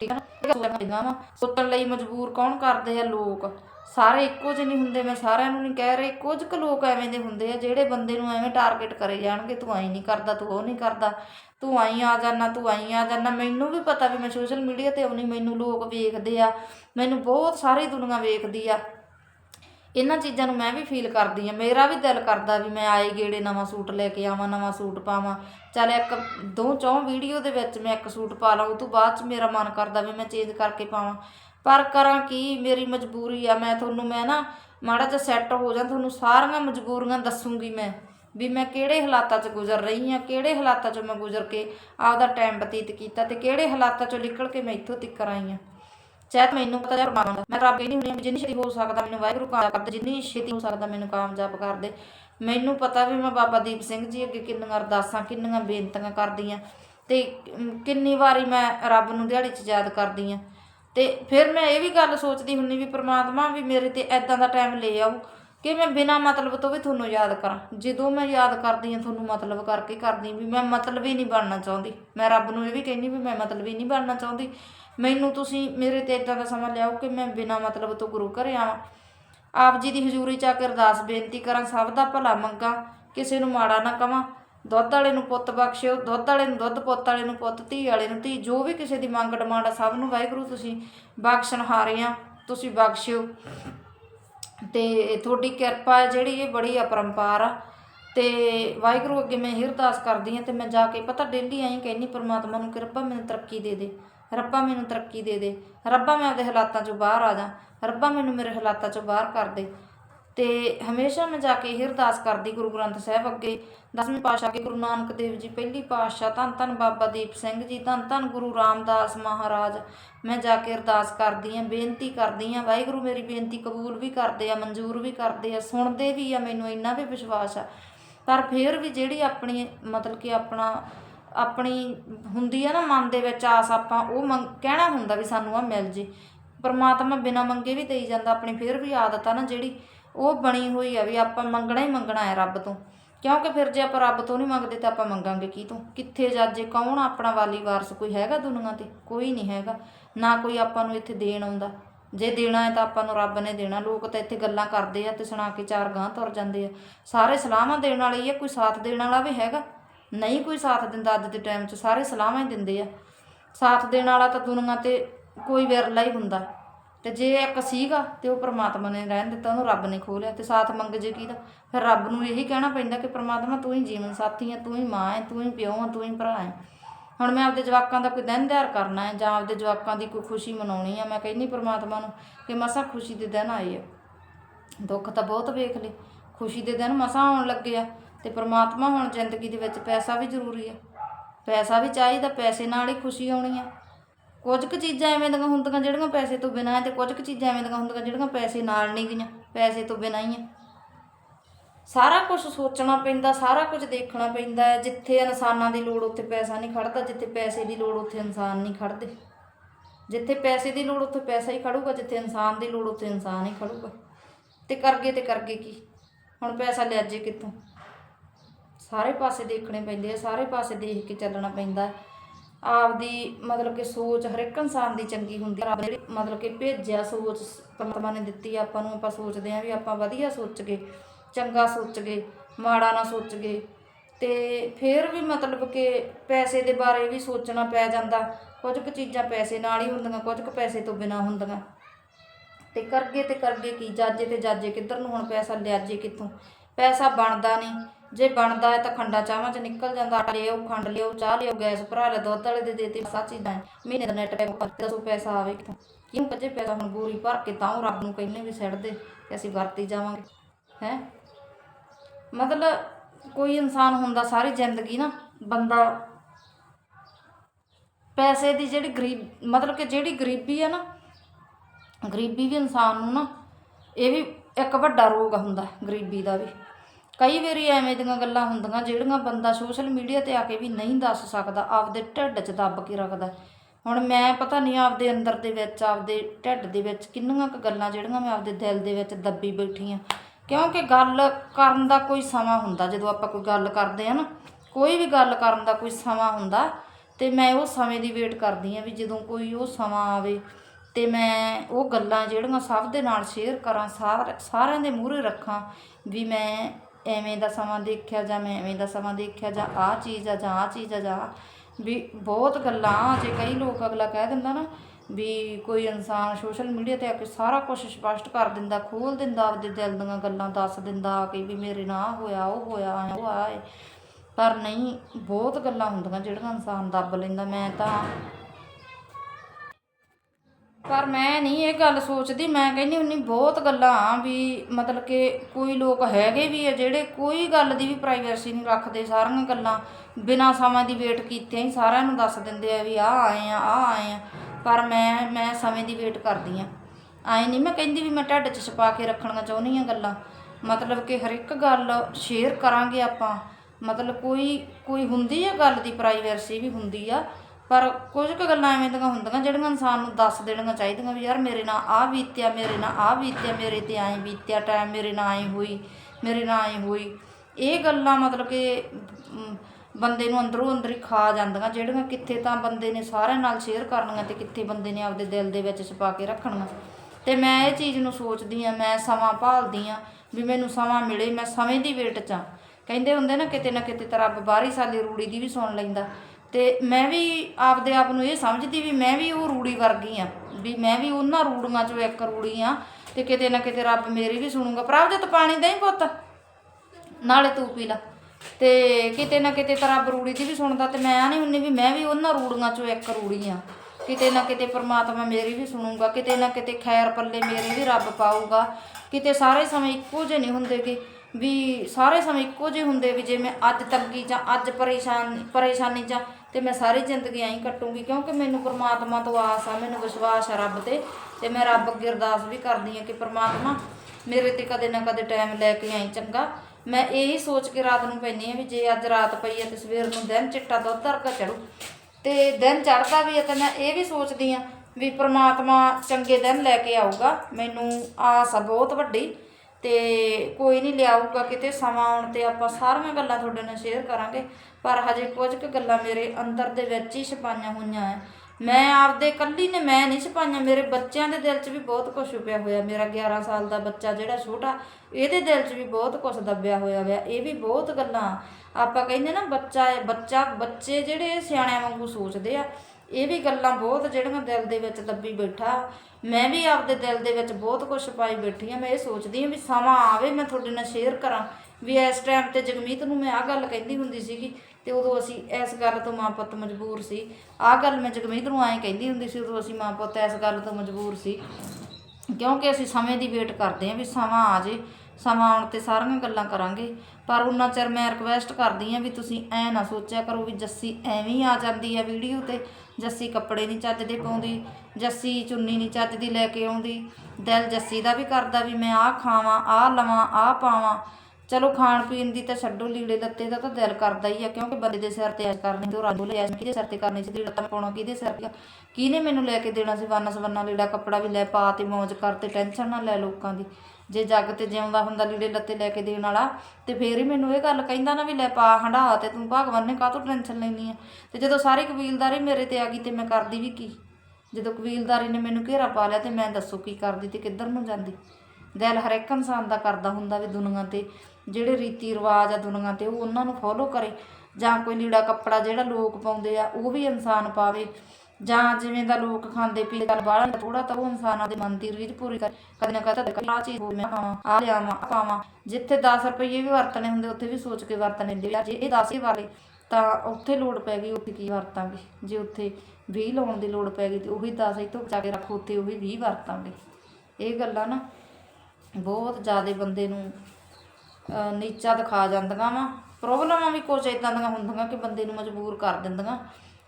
ਠੀਕ ਹੈ ਨਾ? ਸੋਚਣਾ ਚਾਹੀਦਾ ਵਾ ਸੋਚਣ ਲਈ ਮਜਬੂਰ ਕੌਣ ਕਰਦੇ ਆ ਲੋਕ? ਸਾਰੇ ਇੱਕੋ ਜਿਹੇ ਨਹੀਂ ਹੁੰਦੇ, ਮੈਂ ਸਾਰਿਆਂ ਨੂੰ ਨਹੀਂ ਕਹਿ ਰਹੀ। ਕੁਝ ਕੁ ਲੋਕ ਐਵੇਂ ਦੇ ਹੁੰਦੇ ਆ, ਜਿਹੜੇ ਬੰਦੇ ਨੂੰ ਐਵੇਂ ਟਾਰਗੇਟ ਕਰੇ ਜਾਣਗੇ, ਤੂੰ ਐਂ ਨਹੀਂ ਕਰਦਾ, ਤੂੰ ਉਹ ਨਹੀਂ ਕਰਦਾ। ਤੂੰ ਆਈ ਆ ਜਾਣਾ ਤੂੰ ਆਈ ਆ ਜਾਣਾ ਮੈਨੂੰ ਵੀ ਪਤਾ ਵੀ ਮੈਂ ਸੋਸ਼ਲ ਮੀਡੀਆ ਤੇ ਆਉਣੀ ਮੈਨੂੰ ਲੋਕ ਵੇਖਦੇ ਆ, ਮੈਨੂੰ ਬਹੁਤ ਸਾਰੀ ਦੁਨੀਆ ਵੇਖਦੀ ਆ। ਇਹਨਾਂ ਚੀਜ਼ਾਂ ਨੂੰ ਮੈਂ ਵੀ ਫੀਲ ਕਰਦੀ ਆ, ਮੇਰਾ ਵੀ ਦਿਲ ਕਰਦਾ ਵੀ ਮੈਂ ਆਏ ਗੇੜੇ ਨਵਾਂ ਸੂਟ ਲੈ ਕੇ ਆਵਾਂ, ਨਵਾਂ ਸੂਟ ਪਾਵਾਂ। ਚੱਲ ਇੱਕ, ਦੋ ਚੌਂ ਵੀਡੀਓ ਦੇ ਵਿੱਚ ਮੈਂ ਇੱਕ ਸੂਟ ਪਾ ਲਾਂ, ਉਹ ਤੋਂ ਬਾਅਦ ਚ ਮੇਰਾ ਮਨ ਕਰਦਾ ਵੀ ਮੈਂ ਚੇਂਜ ਕਰਕੇ ਪਾਵਾਂ। ਪਰ ਕਰਾਂ ਕੀ, ਮੇਰੀ ਮਜਬੂਰੀ ਆ, ਮੈਂ ਤੁਹਾਨੂੰ, ਮੈਂ ਨਾ ਮਾੜਾ ਜਿਹਾ ਸੈੱਟ ਹੋ ਜਾਂ, ਤੁਹਾਨੂੰ ਸਾਰੀਆਂ ਮਜਬੂਰੀਆਂ ਦੱਸੂਗੀ ਮੈਂ। ਵੀ ਮੈਂ ਕਿਹੜੇ ਹਾਲਾਤਾਂ 'ਚ ਗੁਜ਼ਰ ਰਹੀ ਹਾਂ, ਕਿਹੜੇ ਹਾਲਾਤਾਂ 'ਚੋਂ ਮੈਂ ਗੁਜ਼ਰ ਕੇ ਆਪਦਾ ਟਾਈਮ ਬਤੀਤ ਕੀਤਾ ਤੇ ਕਿਹੜੇ ਹਾਲਾਤਾਂ 'ਚੋਂ ਨਿਕਲ ਕੇ ਮੈਂ ਇੱਥੋਂ ਤੱਕ ਆਈ ਹਾਂ। ਚਾਹੇ ਮੈਨੂੰ ਪਤਾ ਜਾਂ ਪਰਮਾਤਮਾ ਦਾ, ਮੈਂ ਰੱਬ ਕਹਿੰਦੀ ਹੁੰਦੀ ਹਾਂ ਜਿੰਨੀ ਛੇਤੀ ਹੋ ਸਕਦਾ ਮੈਨੂੰ ਵਾਹਿਗੁਰੂ ਕਾਮਯਾਬ ਜਿੰਨੀ ਛੇਤੀ ਹੋ ਸਕਦਾ ਮੈਨੂੰ ਕਾਮਯਾਬ ਕਰ ਦੇ। ਮੈਨੂੰ ਪਤਾ ਵੀ ਮੈਂ ਬਾਬਾ ਦੀਪ ਸਿੰਘ ਜੀ ਅੱਗੇ ਕਿੰਨੀਆਂ ਅਰਦਾਸਾਂ, ਕਿੰਨੀਆਂ ਬੇਨਤੀਆਂ ਕਰਦੀ ਆ ਤੇ ਕਿੰਨੀ ਵਾਰੀ ਮੈਂ ਰੱਬ ਨੂੰ ਦਿਹਾੜੀ 'ਚ ਯਾਦ ਕਰਦੀ ਆ ਤੇ ਫਿਰ ਮੈਂ ਇਹ ਵੀ ਗੱਲ ਸੋਚਦੀ ਹੁੰਨੀ ਵੀ ਪ੍ਰਮਾਤਮਾ ਵੀ ਮੇਰੇ ਤੇ ਐਦਾਂ ਦਾ ਟਾਈਮ ਲੈ ਆਉ ਕਿ ਮੈਂ ਬਿਨਾ ਮਤਲਬ ਤੋਂ ਵੀ ਤੁਹਾਨੂੰ ਯਾਦ ਕਰਾਂ। ਜਦੋਂ ਮੈਂ ਯਾਦ ਕਰਦੀ ਹਾਂ, ਤੁਹਾਨੂੰ ਮਤਲਬ ਕਰਕੇ ਕਰਦੀ ਵੀ ਮੈਂ ਮਤਲਬ ਹੀ ਨਹੀਂ ਬਣਨਾ ਚਾਹੁੰਦੀ। ਮੈਂ ਰੱਬ ਨੂੰ ਇਹ ਵੀ ਕਹਿੰਦੀ ਵੀ ਮੈਂ ਮਤਲਬ ਹੀ ਨਹੀਂ ਬਣਨਾ ਚਾਹੁੰਦੀ। ਮੈਨੂੰ ਤੁਸੀਂ ਮੇਰੇ ਤੇ ਇਦਾਂ ਦਾ ਸਮਾਂ ਲਿਆਓ ਕਿ ਮੈਂ ਬਿਨਾ ਮਤਲਬ ਤੋਂ ਗੁਰੂ ਘਰ ਆਵਾਂ। ਆਪ ਜੀ ਦੀ ਹਜ਼ੂਰੀ ਚ ਆ ਕੇ ਅਰਦਾਸ ਬੇਨਤੀ ਕਰਾਂ, ਸਭ ਦਾ ਭਲਾ ਮੰਗਾਂ, ਕਿਸੇ ਨੂੰ ਮਾੜਾ ਨਾ ਕਵਾਂ। ਦੁੱਧ ਵਾਲੇ ਨੂੰ ਪੁੱਤ ਬਖਸ਼ਿਓ, ਦੁੱਧ ਵਾਲੇ ਨੂੰ ਦੁੱਧ, ਪੁੱਤ ਵਾਲੇ ਨੂੰ ਪੁੱਤ, ਧੀ ਵਾਲੇ ਨੂੰ ਧੀ, ਜੋ ਵੀ ਕਿਸੇ ਦੀ ਮੰਗ ਡਿਮਾਂਡ ਆ, ਸਭ ਨੂੰ ਵਾਹਿਗੁਰੂ ਤੁਸੀਂ ਬਖਸ਼ਣਹਾਰੇ ਆ, ਤੁਸੀਂ ਬਖਸ਼ਿਓ। ਤੇ ਤੁਹਾਡੀ ਕਿਰਪਾ ਹੈ ਜਿਹੜੀ ਇਹ ਬੜੀ ਅਪਰੰਪਾਰ ਆ। ਤੇ ਵਾਹਿਗੁਰੂ ਅੱਗੇ ਮੈਂ ਇਹ ਅਰਦਾਸ ਕਰਦੀ ਆ ਤੇ ਮੈਂ ਜਾ ਕੇ ਪਤਾ ਡੇਲੀ ਐਂ ਕਹਿੰਨੀ ਪਰਮਾਤਮਾ ਨੂੰ ਕਿਰਪਾ ਮੈਨੂੰ ਤਰੱਕੀ ਦੇ ਦੇ। ਰੱਬਾ ਮੈਨੂੰ ਤਰੱਕੀ ਦੇ ਦੇ। ਰੱਬਾ ਮੈਂ ਆਪਦੇ ਹਾਲਾਤਾਂ ਚੋਂ ਬਾਹਰ ਆ ਜਾ। ਰੱਬਾ ਮੈਨੂੰ ਮੇਰੇ ਹਾਲਾਤਾਂ ਚੋਂ ਬਾਹਰ ਕਰ ਦੇ। ਤੇ ਹਮੇਸ਼ਾ ਮੈਂ ਜਾ ਕੇ ਇਹ ਅਰਦਾਸ ਕਰਦੀ ਗੁਰੂ ਗ੍ਰੰਥ ਸਾਹਿਬ ਅੱਗੇ। ਦਸਵੇਂ ਪਾਤਸ਼ਾਹ ਕੇ ਗੁਰੂ ਨਾਨਕ ਦੇਵ ਜੀ, ਪਹਿਲੀ ਪਾਤਸ਼ਾਹ, ਧੰਨ ਧੰਨ ਬਾਬਾ ਦੀਪ ਸਿੰਘ ਜੀ, ਧੰਨ ਧੰਨ ਗੁਰੂ ਰਾਮਦਾਸ ਮਹਾਰਾਜ। ਮੈਂ ਜਾ ਕੇ ਅਰਦਾਸ ਕਰਦੀ ਆਂ ਬੇਨਤੀ ਕਰਦੀ ਆਂ ਵਾਹਿਗੁਰੂ ਮੇਰੀ ਬੇਨਤੀ ਕਬੂਲ ਵੀ ਕਰਦੇ ਆ, ਮਨਜ਼ੂਰ ਵੀ ਕਰਦੇ ਆ, ਸੁਣਦੇ ਵੀ ਆ, ਮੈਨੂੰ ਇੰਨਾ ਵੀ ਵਿਸ਼ਵਾਸ ਆ। ਪਰ ਫਿਰ ਵੀ ਜਿਹੜੀ ਆਪਣੀ, ਮਤਲਬ ਕਿ ਆਪਣਾ, ਆਪਣੀ ਹੁੰਦੀ ਆ ਨਾ ਮਨ ਦੇ ਵਿੱਚ ਆਸ ਆਪਾਂ, ਉਹ ਮੰਗ, ਕਹਿਣਾ ਹੁੰਦਾ ਵੀ ਸਾਨੂੰ ਆ ਮਿਲ ਜੇ। ਪਰਮਾਤਮਾ ਬਿਨਾਂ ਮੰਗੇ ਵੀ ਦੇਈ ਜਾਂਦਾ, ਆਪਣੀ ਫਿਰ ਵੀ ਆਦਤ ਆ ਨਾ ਜਿਹੜੀ ਉਹ ਬਣੀ ਹੋਈ ਆ ਵੀ ਆਪਾਂ ਮੰਗਣਾ ਹੀ ਮੰਗਣਾ ਹੈ ਰੱਬ ਤੋਂ। ਕਿਉਂਕਿ ਫਿਰ ਜੇ ਆਪਾਂ ਰੱਬ ਤੋਂ ਨਹੀਂ ਮੰਗਦੇ ਤਾਂ ਆਪਾਂ ਮੰਗਾਂਗੇ ਕੀ ਤੋਂ? ਕਿੱਥੇ ਜਾਜੇ ਕੌਣ ਆਪਣਾ ਵਾਲੀ ਵਾਰਸ ਕੋਈ ਹੈਗਾ ਦੁਨੀਆ ਤੇ? ਕੋਈ ਨਹੀਂ ਹੈਗਾ। ਨਾ ਕੋਈ ਆਪਾਂ ਨੂੰ ਇੱਥੇ ਦੇਣ ਆਉਂਦਾ। ਜੇ ਦੇਣਾ ਹੈ ਤਾਂ ਆਪਾਂ ਨੂੰ ਰੱਬ ਨੇ ਦੇਣਾ। ਲੋਕ ਤਾਂ ਇੱਥੇ ਗੱਲਾਂ ਕਰਦੇ ਆ ਤੇ ਸੁਣਾ ਕੇ ਚਾਰ ਗਾਂ ਤੁਰ ਜਾਂਦੇ ਆ। ਸਾਰੇ ਸਲਾਹਾਂ ਦੇਣ ਵਾਲੇ ਹੀ ਆ, ਕੋਈ ਸਾਥ ਦੇਣ ਵਾਲਾ ਵੀ ਹੈਗਾ? ਨਹੀਂ ਕੋਈ ਸਾਥ ਦਿੰਦਾ ਅੱਜ ਦੇ ਟਾਈਮ 'ਚ। ਸਾਰੇ ਸਲਾਹਾਂ ਹੀ ਦਿੰਦੇ ਆ। ਸਾਥ ਦੇਣ ਵਾਲਾ ਤਾਂ ਦੁਨੀਆ ਤੇ ਕੋਈ ਵਿਰਲਾ ਹੀ ਹੁੰਦਾ। ਤੇ ਜੇ ਇੱਕ ਸੀਗਾ ਤੇ ਉਹ ਪ੍ਰਮਾਤਮਾ ਨੇ ਰਹਿਣ ਦਿੱਤਾ, ਉਹਨੂੰ ਰੱਬ ਨੇ ਖੋਲਿਆ ਤੇ ਸਾਥ ਮੰਗ ਜੇ ਕੀਦਾ ਫਿਰ ਰੱਬ ਨੂੰ ਇਹੀ ਕਹਿਣਾ ਪੈਂਦਾ ਕਿ ਪ੍ਰਮਾਤਮਾ ਤੂੰ ਹੀ ਜੀਵਨ ਸਾਥੀ ਹੈ ਤੂੰ ਹੀ ਮਾਂ ਹੈ ਤੂੰ ਹੀ ਪਿਓ ਹੈ ਤੂੰ ਹੀ ਭਰਾ ਹੈ ਹੁਣ ਮੈਂ ਆਪਦੇ ਜਵਾਕਾਂ ਦਾ ਕੋਈ ਦਿਨ ਤਿਉਹਾਰ ਕਰਨਾ ਹੈ ਜਾਂ ਆਪਦੇ ਜਵਾਕਾਂ ਦੀ ਕੋਈ ਖੁਸ਼ੀ ਮਨਾਉਣੀ ਆ, ਮੈਂ ਕਹਿੰਨੀ ਪ੍ਰਮਾਤਮਾ ਨੂੰ ਕਿ ਮਸਾ ਖੁਸ਼ੀ ਦੇ ਦਿਨ ਆਏ ਆ। ਦੁੱਖ ਤਾਂ ਬਹੁਤ ਵੇਖ ਲਏ, ਖੁਸ਼ੀ ਦੇ ਦਿਨ ਮਸਾ ਆਉਣ ਲੱਗੇ ਆ ਤੇ ਪ੍ਰਮਾਤਮਾ ਹੁਣ ਜ਼ਿੰਦਗੀ ਦੇ ਵਿੱਚ ਪੈਸਾ ਵੀ ਜ਼ਰੂਰੀ ਆ। ਪੈਸਾ ਵੀ ਚਾਹੀਦਾ, ਪੈਸੇ ਨਾਲ ਹੀ ਖੁਸ਼ੀ ਆਉਣੀ ਆ। ਕੁਝ ਕੁ ਚੀਜ਼ਾਂ ਐਵੇਂ ਦੀਆਂ ਹੁੰਦੀਆਂ ਜਿਹੜੀਆਂ ਪੈਸੇ ਤੋਂ ਬਿਨਾਂ ਹੈ ਤੇ ਕੁਝ ਕੁ ਚੀਜ਼ਾਂ ਐਵੇਂ ਦੀਆਂ ਹੁੰਦੀਆਂ ਜਿਹੜੀਆਂ ਪੈਸੇ ਨਾਲ ਨਹੀਂ ਗਈਆਂ, ਪੈਸੇ ਤੋਂ ਬਿਨਾਂ ਹੀ ਆ। ਸਾਰਾ ਕੁਝ ਸੋਚਣਾ ਪੈਂਦਾ, ਸਾਰਾ ਕੁਝ ਦੇਖਣਾ ਪੈਂਦਾ ਹੈ। ਜਿੱਥੇ ਇਨਸਾਨਾਂ ਦੀ ਲੋੜ, ਉੱਥੇ ਪੈਸਾ ਨਹੀਂ ਖੜਦਾ। ਜਿੱਥੇ ਪੈਸੇ ਦੀ ਲੋੜ, ਉੱਥੇ ਇਨਸਾਨ ਨਹੀਂ ਖੜਦੇ। ਜਿੱਥੇ ਪੈਸੇ ਦੀ ਲੋੜ, ਉੱਥੇ ਪੈਸਾ ਹੀ ਖੜੂਗਾ। ਜਿੱਥੇ ਇਨਸਾਨ ਦੀ ਲੋੜ, ਉੱਥੇ ਇਨਸਾਨ ਹੀ ਖੜੂਗਾ। ਤੇ ਕਰਗੇ ਤੇ ਕਰਗੇ ਕੀ? ਹੁਣ ਪੈਸਾ ਲਿਆਜੇ ਕਿੱਥੋਂ? ਸਾਰੇ ਪਾਸੇ ਦੇਖਣੇ ਪੈਂਦੇ ਆ, ਸਾਰੇ ਪਾਸੇ ਦੇਖ ਕੇ ਚੱਲਣਾ ਪੈਂਦਾ ਆਪਦੀ ਮਤਲਬ ਕਿ ਸੋਚ ਹਰ ਇੱਕ ਇਨਸਾਨ ਦੀ ਚੰਗੀ ਹੁੰਦੀ ਰੱਬ ਨੇ ਮਤਲਬ ਕਿ ਭੇਜਿਆ ਸੋਚ ਪਰਮਾਤਮਾ ਨੇ ਦਿੱਤੀ, ਆਪਾਂ ਨੂੰ ਆਪਾਂ ਸੋਚਦੇ ਆ ਵੀ ਆਪਾਂ ਵਧੀਆ ਸੋਚ ਗਏ, ਚੰਗਾ ਸੋਚ ਗਏ, ਮਾੜਾ ਨਾ ਸੋਚ ਗਏ। ਤੇ ਫਿਰ ਵੀ ਮਤਲਬ ਕਿ ਪੈਸੇ ਦੇ ਬਾਰੇ ਵੀ ਸੋਚਣਾ ਪੈ ਜਾਂਦਾ। ਕੁਝ ਕੁ ਚੀਜ਼ਾਂ ਪੈਸੇ ਨਾਲ ਹੀ ਹੁੰਦੀਆਂ, ਕੁਝ ਕੁ ਪੈਸੇ ਤੋਂ ਬਿਨਾ ਹੁੰਦੀਆਂ। ਤੇ ਕਰਗੇ ਤੇ ਕਰਗੇ ਕੀ, ਜਾਜੇ ਤੇ ਜਾਜੇ ਕਿੱਧਰ ਨੂੰ ਹੁਣ ਪੈਸਾ, ਲਿਆਜੇ ਕਿੱਥੋਂ? ਪੈਸਾ ਬਣਦਾ ਨਹੀਂ। ਜੇ ਬਣਦਾ ਹੈ ਤਾਂ ਖੰਡਾ ਚਾਹਾਂ ਚ ਨਿਕਲ ਜਾਂਦਾ ਆਟਾ ਲਿਆਓ ਖੰਡ ਲਿਆਓ ਚਾਹ ਲਿਓ, ਗੈਸ ਭਰਾ ਲੈ ਦੁੱਧ ਵਾਲੇ ਦੇ ਦੇਤੇ ਸੱਚ ਚੀਜ਼ਾਂ ਮਹੀਨੇ ਦਾ ਨੈਟ ਪੈਕ ਕਰ ਦੱਸੋ ਪੈਸਾ ਆਵੇ ਕਿੱਥੋਂ। ਕਿਉਂ ਕੱਜੇ ਪੈਸਾ ਹੁਣ ਬੋਰੀ ਭਰ ਕੇ ਤਾਂ ਉਹ ਰੱਬ ਨੂੰ ਕਹਿੰਨੇ ਵੀ ਛੱਡ ਦੇ ਕਿ ਅਸੀਂ ਵਰਤੀ ਜਾਵਾਂਗੇ, ਹੈ? ਮਤਲਬ ਕੋਈ ਇਨਸਾਨ ਹੁੰਦਾ ਸਾਰੀ ਜ਼ਿੰਦਗੀ ਨਾ ਬੰਦਾ ਪੈਸੇ ਦੀ ਜਿਹੜੀ ਗਰੀਬ, ਮਤਲਬ ਕਿ ਜਿਹੜੀ ਗਰੀਬੀ ਆ ਨਾ, ਗਰੀਬੀ ਵੀ ਇਨਸਾਨ ਨੂੰ ਨਾ ਇਹ ਵੀ ਇੱਕ ਵੱਡਾ ਰੋਗ ਹੁੰਦਾ ਗਰੀਬੀ ਦਾ ਵੀ। ਕਈ ਵਾਰੀ ਐਵੇਂ ਦੀਆਂ ਗੱਲਾਂ ਹੁੰਦੀਆਂ ਜਿਹੜੀਆਂ ਬੰਦਾ ਸੋਸ਼ਲ ਮੀਡੀਆ ਤੇ ਆ ਕੇ ਵੀ ਨਹੀਂ ਦੱਸ ਸਕਦਾ, ਆਪਦੇ ਢਿੱਡ 'ਚ ਦੱਬ ਕੇ ਰੱਖਦਾ। ਹੁਣ ਮੈਂ ਪਤਾ ਨਹੀਂ ਆਪਦੇ ਅੰਦਰ ਦੇ ਵਿੱਚ, ਆਪਦੇ ਢਿੱਡ ਦੇ ਵਿੱਚ ਕਿੰਨੀਆਂ ਕੁ ਗੱਲਾਂ ਜਿਹੜੀਆਂ ਮੈਂ ਆਪਦੇ ਦਿਲ ਦੇ ਵਿੱਚ ਦੱਬੀ ਬੈਠੀ ਆ। ਕਿਉਂਕਿ ਗੱਲ ਕਰਨ ਦਾ ਕੋਈ ਸਮਾਂ ਹੁੰਦਾ, ਜਦੋਂ ਆਪਾਂ ਕੋਈ ਗੱਲ ਕਰਦੇ ਆ ਨਾ, ਕੋਈ ਵੀ ਗੱਲ ਕਰਨ ਦਾ ਕੋਈ ਸਮਾਂ ਹੁੰਦਾ ਤੇ ਮੈਂ ਉਹ ਸਮੇਂ ਦੀ ਵੇਟ ਕਰਦੀ ਆ ਵੀ ਜਦੋਂ ਕੋਈ ਉਹ ਸਮਾਂ ਆਵੇ ਤੇ ਮੈਂ ਉਹ ਗੱਲਾਂ ਜਿਹੜੀਆਂ ਸਭ ਦੇ ਨਾਲ ਸ਼ੇਅਰ ਕਰਾਂ, ਸਾਰ, ਸਾਰਿਆਂ ਦੇ ਮੂਹਰੇ ਰੱਖਾਂ ਵੀ ਮੈਂ ਐਵੇਂ ਦਾ ਸਮਾਂ ਦੇਖਿਆ ਜਾਂ ਮੈਂ ਐਵੇਂ ਦਾ ਸਮਾਂ ਦੇਖਿਆ ਜਾਂ ਆਹ ਚੀਜ਼ ਆ ਜਾਂ ਆਹ ਚੀਜ਼ ਆ ਜਾਂ ਵੀ ਬਹੁਤ ਗੱਲਾਂ ਜੇ ਕਈ ਲੋਕ ਅਗਲਾ ਕਹਿ ਦਿੰਦਾ ਨਾ ਵੀ ਕੋਈ ਇਨਸਾਨ ਸੋਸ਼ਲ ਮੀਡੀਆ ਤੇ ਆ ਕੇ ਸਾਰਾ ਕੁਝ ਸਪਸ਼ਟ ਕਰ ਦਿੰਦਾ, ਖੋਲ ਦਿੰਦਾ, ਆਪਦੇ ਦਿਲ ਦੀਆਂ ਗੱਲਾਂ ਦੱਸ ਦਿੰਦਾ ਕਿ ਵੀ ਮੇਰੇ ਨਾਲ ਆਹ ਹੋਇਆ, ਉਹ ਹੋਇਆ, ਉਹ ਆਏ ਪਰ ਨਹੀਂ, ਬਹੁਤ ਗੱਲਾਂ ਹੁੰਦੀਆਂ ਜਿਹੜੀਆਂ ਇਨਸਾਨ ਦੱਬ ਲੈਂਦਾ, ਮੈਂ ਤਾਂ ਪਰ ਮੈਂ ਨਹੀਂ ਇਹ ਗੱਲ ਸੋਚਦੀ, ਮੈਂ ਕਹਿੰਦੀ ਹੁੰਨੀ ਬਹੁਤ ਗੱਲਾਂ ਆ ਵੀ ਮਤਲਬ ਕਿ ਕੋਈ ਲੋਕ ਹੈਗੇ ਵੀ ਆ ਜਿਹੜੇ ਕੋਈ ਗੱਲ ਦੀ ਵੀ ਪ੍ਰਾਈਵੇਸੀ ਨਹੀਂ ਰੱਖਦੇ, ਸਾਰੀਆਂ ਗੱਲਾਂ ਬਿਨਾਂ ਸਮਾਂ ਦੀ ਵੇਟ ਕੀਤੇ ਹੀ ਸਾਰਿਆਂ ਨੂੰ ਦੱਸ ਦਿੰਦੇ ਆ ਵੀ ਆਹ ਆਏ ਆ, ਆਹ ਆਏ ਆ। ਪਰ ਮੈਂ ਮੈਂ ਸਮੇਂ ਦੀ ਵੇਟ ਕਰਦੀ ਆ। ਆਏ ਨਹੀਂ ਮੈਂ ਕਹਿੰਦੀ ਵੀ ਮੈਂ ਢੱਡ 'ਚ ਛਪਾ ਕੇ ਰੱਖਣਾ ਚਾਹੁੰਦੀ ਆ ਗੱਲਾਂ। ਮਤਲਬ ਕਿ ਹਰ ਇੱਕ ਗੱਲ ਸ਼ੇਅਰ ਕਰਾਂਗੇ ਆਪਾਂ। ਮਤਲਬ ਕੋਈ ਕੋਈ ਹੁੰਦੀ ਆ ਗੱਲ ਦੀ ਪ੍ਰਾਈਵੇਸੀ ਵੀ ਹੁੰਦੀ ਆ। ਪਰ ਕੁਝ ਕੁ ਗੱਲਾਂ ਐਵੇਂ ਦੀਆਂ ਹੁੰਦੀਆਂ ਜਿਹੜੀਆਂ ਇਨਸਾਨ ਨੂੰ ਦੱਸ ਦੇਣੀਆਂ ਚਾਹੀਦੀਆਂ ਵੀ ਯਾਰ ਮੇਰੇ ਨਾਲ ਆਹ ਬੀਤਿਆ, ਮੇਰੇ ਨਾਲ ਆਹ ਬੀਤਿਆ, ਮੇਰੇ ਤੇ ਐਂ ਬੀਤਿਆ ਟਾਈਮ ਮੇਰੇ ਨਾਲ ਐਂ ਹੋਈ, ਮੇਰੇ ਨਾਲ ਐਂ ਹੋਈ। ਇਹ ਗੱਲਾਂ ਮਤਲਬ ਕਿ ਬੰਦੇ ਨੂੰ ਅੰਦਰੋਂ ਅੰਦਰ ਹੀ ਖਾ ਜਾਂਦੀਆਂ ਜਿਹੜੀਆਂ ਕਿੱਥੇ ਤਾਂ ਬੰਦੇ ਨੇ ਸਾਰਿਆਂ ਨਾਲ ਸ਼ੇਅਰ ਕਰਨੀਆਂ ਤੇ ਕਿੱਥੇ ਬੰਦੇ ਨੇ ਆਪਦੇ ਦਿਲ ਦੇ ਵਿੱਚ ਛੁਪਾ ਕੇ ਰੱਖਣੀਆਂ। ਤੇ ਮੈਂ ਇਹ ਚੀਜ਼ ਨੂੰ ਸੋਚਦੀ ਆ ਮੈਂ ਸਮਾਂ ਭਾਲਦੀ ਆ ਵੀ ਮੈਨੂੰ ਸਮਾਂ ਮਿਲੇ, ਮੈਂ ਸਮੇਂ ਦੀ ਵੇਟ 'ਚ ਆ ਕਹਿੰਦੇ ਹੁੰਦੇ ਨਾ ਕਿਤੇ ਨਾ ਕਿਤੇ ਤਾਂ ਰੱਬ ਬਾਹਰੀ ਸਾਲੀ ਰੂੜੀ ਦੀ ਵੀ ਸੁਣ ਲੈਂਦਾ। ਅਤੇ ਮੈਂ ਵੀ ਆਪਦੇ ਆਪ ਨੂੰ ਇਹ ਸਮਝਦੀ ਵੀ ਮੈਂ ਵੀ ਉਹ ਰੂੜੀ ਵਰਗੀ ਆ, ਵੀ ਮੈਂ ਵੀ ਉਹਨਾਂ ਰੂੜੀਆਂ 'ਚੋਂ ਇੱਕ ਰੂੜੀ ਆ ਅਤੇ ਕਿਤੇ ਨਾ ਕਿਤੇ ਰੱਬ ਮੇਰੀ ਵੀ ਸੁਣੂਗਾ। ਪ੍ਰਭਜੋਤ ਪਾਣੀ ਦੇਈ ਪੁੱਤ, ਨਾਲੇ ਤੂੰ ਪੀ ਲਾ। ਤੇ ਕਿਤੇ ਨਾ ਕਿਤੇ ਤਾਂ ਰੱਬ ਰੂੜੀ ਦੀ ਵੀ ਸੁਣਦਾ ਤੇ ਮੈਂ ਨਹੀਂ ਹੁੰਨੀ ਵੀ ਮੈਂ ਵੀ ਉਹਨਾਂ ਰੂੜੀਆਂ 'ਚੋਂ ਇੱਕ ਰੂੜੀ ਆ। ਕਿਤੇ ਨਾ ਕਿਤੇ ਪ੍ਰਮਾਤਮਾ ਮੇਰੀ ਵੀ ਸੁਣੂਗਾ, ਕਿਤੇ ਨਾ ਕਿਤੇ ਖੈਰ ਪੱਲੇ ਮੇਰੇ ਵੀ ਰੱਬ ਪਾਊਗਾ। ਕਿਤੇ ਸਾਰੇ ਸਮੇਂ ਇੱਕੋ ਜਿਹੇ ਨਹੀਂ ਹੁੰਦੇਗੇ, ਵੀ ਸਾਰੇ ਸਮੇਂ ਇੱਕੋ ਜਿਹੇ ਹੁੰਦੇ ਵੀ ਜੇ ਮੈਂ ਅੱਜ ਤੰਗੀ ਜਾਂ ਅੱਜ ਪਰੇਸ਼ਾਨੀ ਪਰੇਸ਼ਾਨੀ ਜਾਂ ਤੇ ਮੈਂ ਸਾਰੀ ਜ਼ਿੰਦਗੀ ਐਂ ਕੱਟੂੰਗੀ, ਕਿਉਂਕਿ ਮੈਨੂੰ ਪ੍ਰਮਾਤਮਾ ਤੋਂ ਆਸ ਆ, ਮੈਨੂੰ ਵਿਸ਼ਵਾਸ ਆ ਰੱਬ ਤੇ ਤੇ ਮੈਂ ਰੱਬ ਅੱਗੇ ਅਰਦਾਸ ਵੀ ਕਰਦੀ ਆ ਕਿ ਪ੍ਰਮਾਤਮਾ ਮੇਰੇ ਤੇ ਕਦੇ ਨਾ ਕਦੇ ਟਾਈਮ ਲੈ ਕੇ ਆਈ ਚੰਗਾ। ਮੈਂ ਇਹੀ ਸੋਚ ਕੇ ਰਾਤ ਨੂੰ ਪੈਂਦੀ ਆ ਵੀ ਜੇ ਅੱਜ ਰਾਤ ਪਈ ਹੈ ਤੇ ਸਵੇਰ ਨੂੰ ਦਿਨ ਚਿੱਟਾ ਦੁੱਧ ਧਰਕਾ ਚੜੂ ਤੇ ਦਿਨ ਚੜਦਾ ਵੀ ਹੈ ਤੇ ਮੈਂ ਇਹ ਵੀ ਸੋਚਦੀ ਆ ਵੀ ਪ੍ਰਮਾਤਮਾ ਚੰਗੇ ਦਿਨ ਲੈ ਕੇ ਆਊਗਾ। ਮੈਨੂੰ ਆਸ ਆ ਬਹੁਤ ਵੱਡੀ ਤੇ ਕੋਈ ਨਹੀਂ ਲਿਆਊਗਾ, ਕਿਤੇ ਸਮਾਂ ਆਉਣ ਤੇ ਆਪਾਂ ਸਾਰੀਆਂ ਗੱਲਾਂ ਤੁਹਾਡੇ ਨਾਲ ਸ਼ੇਅਰ ਕਰਾਂਗੇ। ਪਰ ਹਜੇ ਕੁਝ ਕੁ ਗੱਲਾਂ ਮੇਰੇ ਅੰਦਰ ਦੇ ਵਿੱਚ ਹੀ ਛਪਾਈਆਂ ਹੋਈਆਂ ਐ। ਮੈਂ ਆਪਦੇ ਕੱਲੀ ਨੇ ਮੈਂ ਨਹੀਂ ਛਪਾਈਆਂ, ਮੇਰੇ ਬੱਚਿਆਂ ਦੇ ਦਿਲ 'ਚ ਵੀ ਬਹੁਤ ਕੁਝ ਛੁਪਿਆ ਹੋਇਆ। ਮੇਰਾ 11 ਸਾਲ ਦਾ ਬੱਚਾ ਜਿਹੜਾ ਛੋਟਾ, ਇਹਦੇ ਦਿਲ 'ਚ ਵੀ ਬਹੁਤ ਕੁਝ ਦੱਬਿਆ ਹੋਇਆ ਹੋਇਆ ਇਹ ਵੀ ਬਹੁਤ ਗੱਲਾਂ ਆਪਾਂ ਕਹਿੰਦੇ ਨਾ, ਬੱਚਾ ਬੱਚਾ, ਬੱਚੇ ਜਿਹੜੇ ਸਿਆਣਿਆਂ ਵਾਂਗੂ ਸੋਚਦੇ ਆ, ਇਹ ਵੀ ਗੱਲਾਂ ਬਹੁਤ ਜਿਹੜੀਆਂ ਦਿਲ ਦੇ ਵਿੱਚ ਦੱਬੀ ਬੈਠਾ। ਮੈਂ ਵੀ ਆਪਦੇ ਦਿਲ ਦੇ ਵਿੱਚ ਬਹੁਤ ਕੁਝ ਪਾਈ ਬੈਠੀ ਆ। ਮੈਂ ਇਹ ਸੋਚਦੀ ਆ ਵੀ ਸਮਾਂ ਆਵੇ, ਮੈਂ ਤੁਹਾਡੇ ਨਾਲ ਸ਼ੇਅਰ ਕਰਾਂ। ਵੀ ਇਸ ਟਾਈਮ ਤੇ ਜਗਮੀਤ ਨੂੰ ਮੈਂ ਆਹ ਗੱਲ ਕਹਿੰਦੀ ਹੁੰਦੀ ਸੀਗੀ ਤੇ ਉਦੋਂ ਅਸੀਂ ਇਸ ਗੱਲ ਤੋਂ ਮਾਂ ਪੁੱਤ ਮਜਬੂਰ ਸੀ। ਆਹ ਗੱਲ ਮੈਂ ਜਗਮੀਤ ਨੂੰ ਐਂ ਕਹਿੰਦੀ ਹੁੰਦੀ ਸੀ, ਉਦੋਂ ਅਸੀਂ ਮਾਂ ਪੁੱਤ ਇਸ ਗੱਲ ਤੋਂ ਮਜਬੂਰ ਸੀ। ਕਿਉਂਕਿ ਅਸੀਂ ਸਮੇਂ ਦੀ ਵੇਟ ਕਰਦੇ ਹਾਂ ਵੀ ਸਮਾਂ ਆ ਜੇ, ਸਮਾਂ ਆਉਣ ਤੇ ਸਾਰੀਆਂ ਗੱਲਾਂ ਕਰਾਂਗੇ। ਪਰ ਉਹਨਾਂ ਚਿਰ ਮੈਂ ਰਿਕਵੈਸਟ ਕਰਦੀ ਹਾਂ ਵੀ ਤੁਸੀਂ ਐ ਨਾ ਸੋਚਿਆ ਕਰੋ ਵੀ ਜੱਸੀ ਐਵੇਂ ਆ ਜਾਂਦੀ ਹੈ ਵੀਡੀਓ ਤੇ। ਜੱਸੀ ਕੱਪੜੇ ਨਹੀਂ ਚੱਜ ਦੇ ਪਾਉਂਦੀ, ਜੱਸੀ ਚੁੰਨੀ ਨਹੀਂ ਚੱਜ ਦੀ ਲੈ ਕੇ ਆਉਂਦੀ। ਦਿਲ ਜੱਸੀ ਦਾ ਵੀ ਕਰਦਾ ਵੀ ਮੈਂ ਆਹ ਖਾਵਾਂ, ਆਹ ਲਵਾਂ, ਆਹ ਪਾਵਾਂ। ਚਲੋ ਖਾਣ ਪੀਣ ਦੀ ਤਾਂ ਛੱਡੋ, ਲੀੜੇ ਲੱਤੇ ਦਾ ਤਾਂ ਦਿਲ ਕਰਦਾ ਹੀ ਆ, ਕਿਉਂਕਿ ਬੰਦੇ ਦੇ ਸਿਰ ਤੇ ਐਸ਼ ਕਰਨੀ ਤੇ ਉਹ ਰੱਬ ਲੈ ਐਸ਼ ਕਿਹਦੇ ਸਿਰ ਤੇ ਕਰਨੀ ਸੀ, ਲੀੜਾ ਤਾਂ ਪਾਉਣਾ ਕਿਹਦੇ ਸਿਰ ਤੇ ਕਿਹਨੇ ਮੈਨੂੰ ਲੈ ਕੇ ਦੇਣਾ ਸੀ ਵੰਨ ਸਵੰਨਾ ਲੀੜਾ ਕੱਪੜਾ ਵੀ ਲੈ ਪਾ ਤੇ ਮौज ਕਰ ਤੇ ਟੈਨਸ਼ਨ ਨਾ ਲੈ ਲੋਕਾਂ ਦੀ। ਜੇ ਜੱਗ ਤੇ ਜਿਉਂਦਾ ਹੁੰਦਾ ਲੀੜੇ ਲੱਤੇ ਲੈ ਕੇ ਦੇਣ ਵਾਲਾ, ਤੇ ਫੇਰ ਹੀ ਮੈਨੂੰ ਇਹ ਗੱਲ ਕਹਿੰਦਾ ਨਾ ਵੀ ਲੈ ਪਾ ਹੰਡਾ ਤੇ ਤੂੰ ਭਗਵਾਨ ਨੇ ਕਾਹਤੋਂ ਟੈਨਸ਼ਨ ਲੈਣੀ ਆ? ਤੇ ਜਦੋਂ ਸਾਰੇ ਕਬੀਲਦਾਰੀ ਮੇਰੇ ਤੇ ਆ ਗਈ ਤੇ ਮੈਂ ਕਰਦੀ ਵੀ ਕੀ? ਜਦੋਂ ਕਬੀਲਦਾਰੀ ਨੇ ਮੈਨੂੰ ਘੇਰਾ ਪਾ ਲਿਆ ਤੇ ਮੈਂ ਦੱਸੋ ਕੀ ਕਰਦੀ ਤੇ ਕਿੱਧਰ ਨੂੰ ਜਾਂਦੀ? ਦਿਲ ਹਰ ਇੱਕ ਇਨਸਾਨ ਦਾ ਕਰਦਾ ਹੁੰਦਾ ਵੀ ਦੁਨੀਆ ਤੇ ਜਿਹੜੇ ਰੀਤੀ ਰਿਵਾਜ ਆ ਦੁਨੀਆ ਤੇ, ਉਹ ਉਹਨਾਂ ਨੂੰ ਫੋਲੋ ਕਰੇ। ਜਾਂ ਕੋਈ ਲੀੜਾ ਕੱਪੜਾ ਜਿਹੜਾ ਲੋਕ ਪਾਉਂਦੇ ਆ, ਉਹ ਵੀ ਇਨਸਾਨ ਪਾਵੇ। ਜਾਂ ਜਿਵੇਂ ਦਾ ਲੋਕ ਖਾਂਦੇ ਪੀਂਦੇ ਚੱਲ ਬਾਹਲਾ ਥੋੜਾ ਤਾਂ ਉਹ ਇਨਸਾਨਾਂ ਦੇ ਮਨ ਦੀ ਰੀਝ ਪੂਰੀ ਕਰ। ਕਦੇ ਨਾ ਕਦੇ ਕਦੇ ਆਹ ਚੀਜ਼ ਮੈਂ ਖਾਵਾਂ ਆ ਲਿਆਵਾਂ ਪਾਵਾਂ। ਜਿੱਥੇ 10 ਰੁਪਏ ਵੀ ਵਰਤਣੇ ਹੁੰਦੇ, ਉੱਥੇ ਵੀ ਸੋਚ ਕੇ ਵਰਤਣੇ ਹੁੰਦੇ ਜੇ ਇਹ 10 ਹੀ ਵਾਲੇ, ਤਾਂ ਉੱਥੇ ਲੋੜ ਪੈ ਗਈ, ਉੱਥੇ ਕੀ ਵਰਤਾਂਗੇ? ਜੇ ਉੱਥੇ 20 ਲਾਉਣ ਦੀ ਲੋੜ ਪੈ ਗਈ, ਤੇ ਉਹੀ 10 ਇੱਥੋਂ ਬਚਾ ਕੇ ਰੱਖੋ, ਉੱਥੇ ਉਹੀ 20 ਵਰਤਾਂਗੇ। ਇਹ ਗੱਲਾਂ ਨਾ ਬਹੁਤ ਜ਼ਿਆਦਾ ਬੰਦੇ ਨੂੰ ਨੀਚਾ ਦਿਖਾ ਜਾਂਦੀਆਂ ਵਾ। ਪ੍ਰੋਬਲਮਾਂ ਵੀ ਕੁਝ ਇਦਾਂ ਦੀਆਂ ਹੁੰਦੀਆਂ ਕਿ ਬੰਦੇ ਨੂੰ ਮਜਬੂਰ ਕਰ ਦਿੰਦੀਆਂ।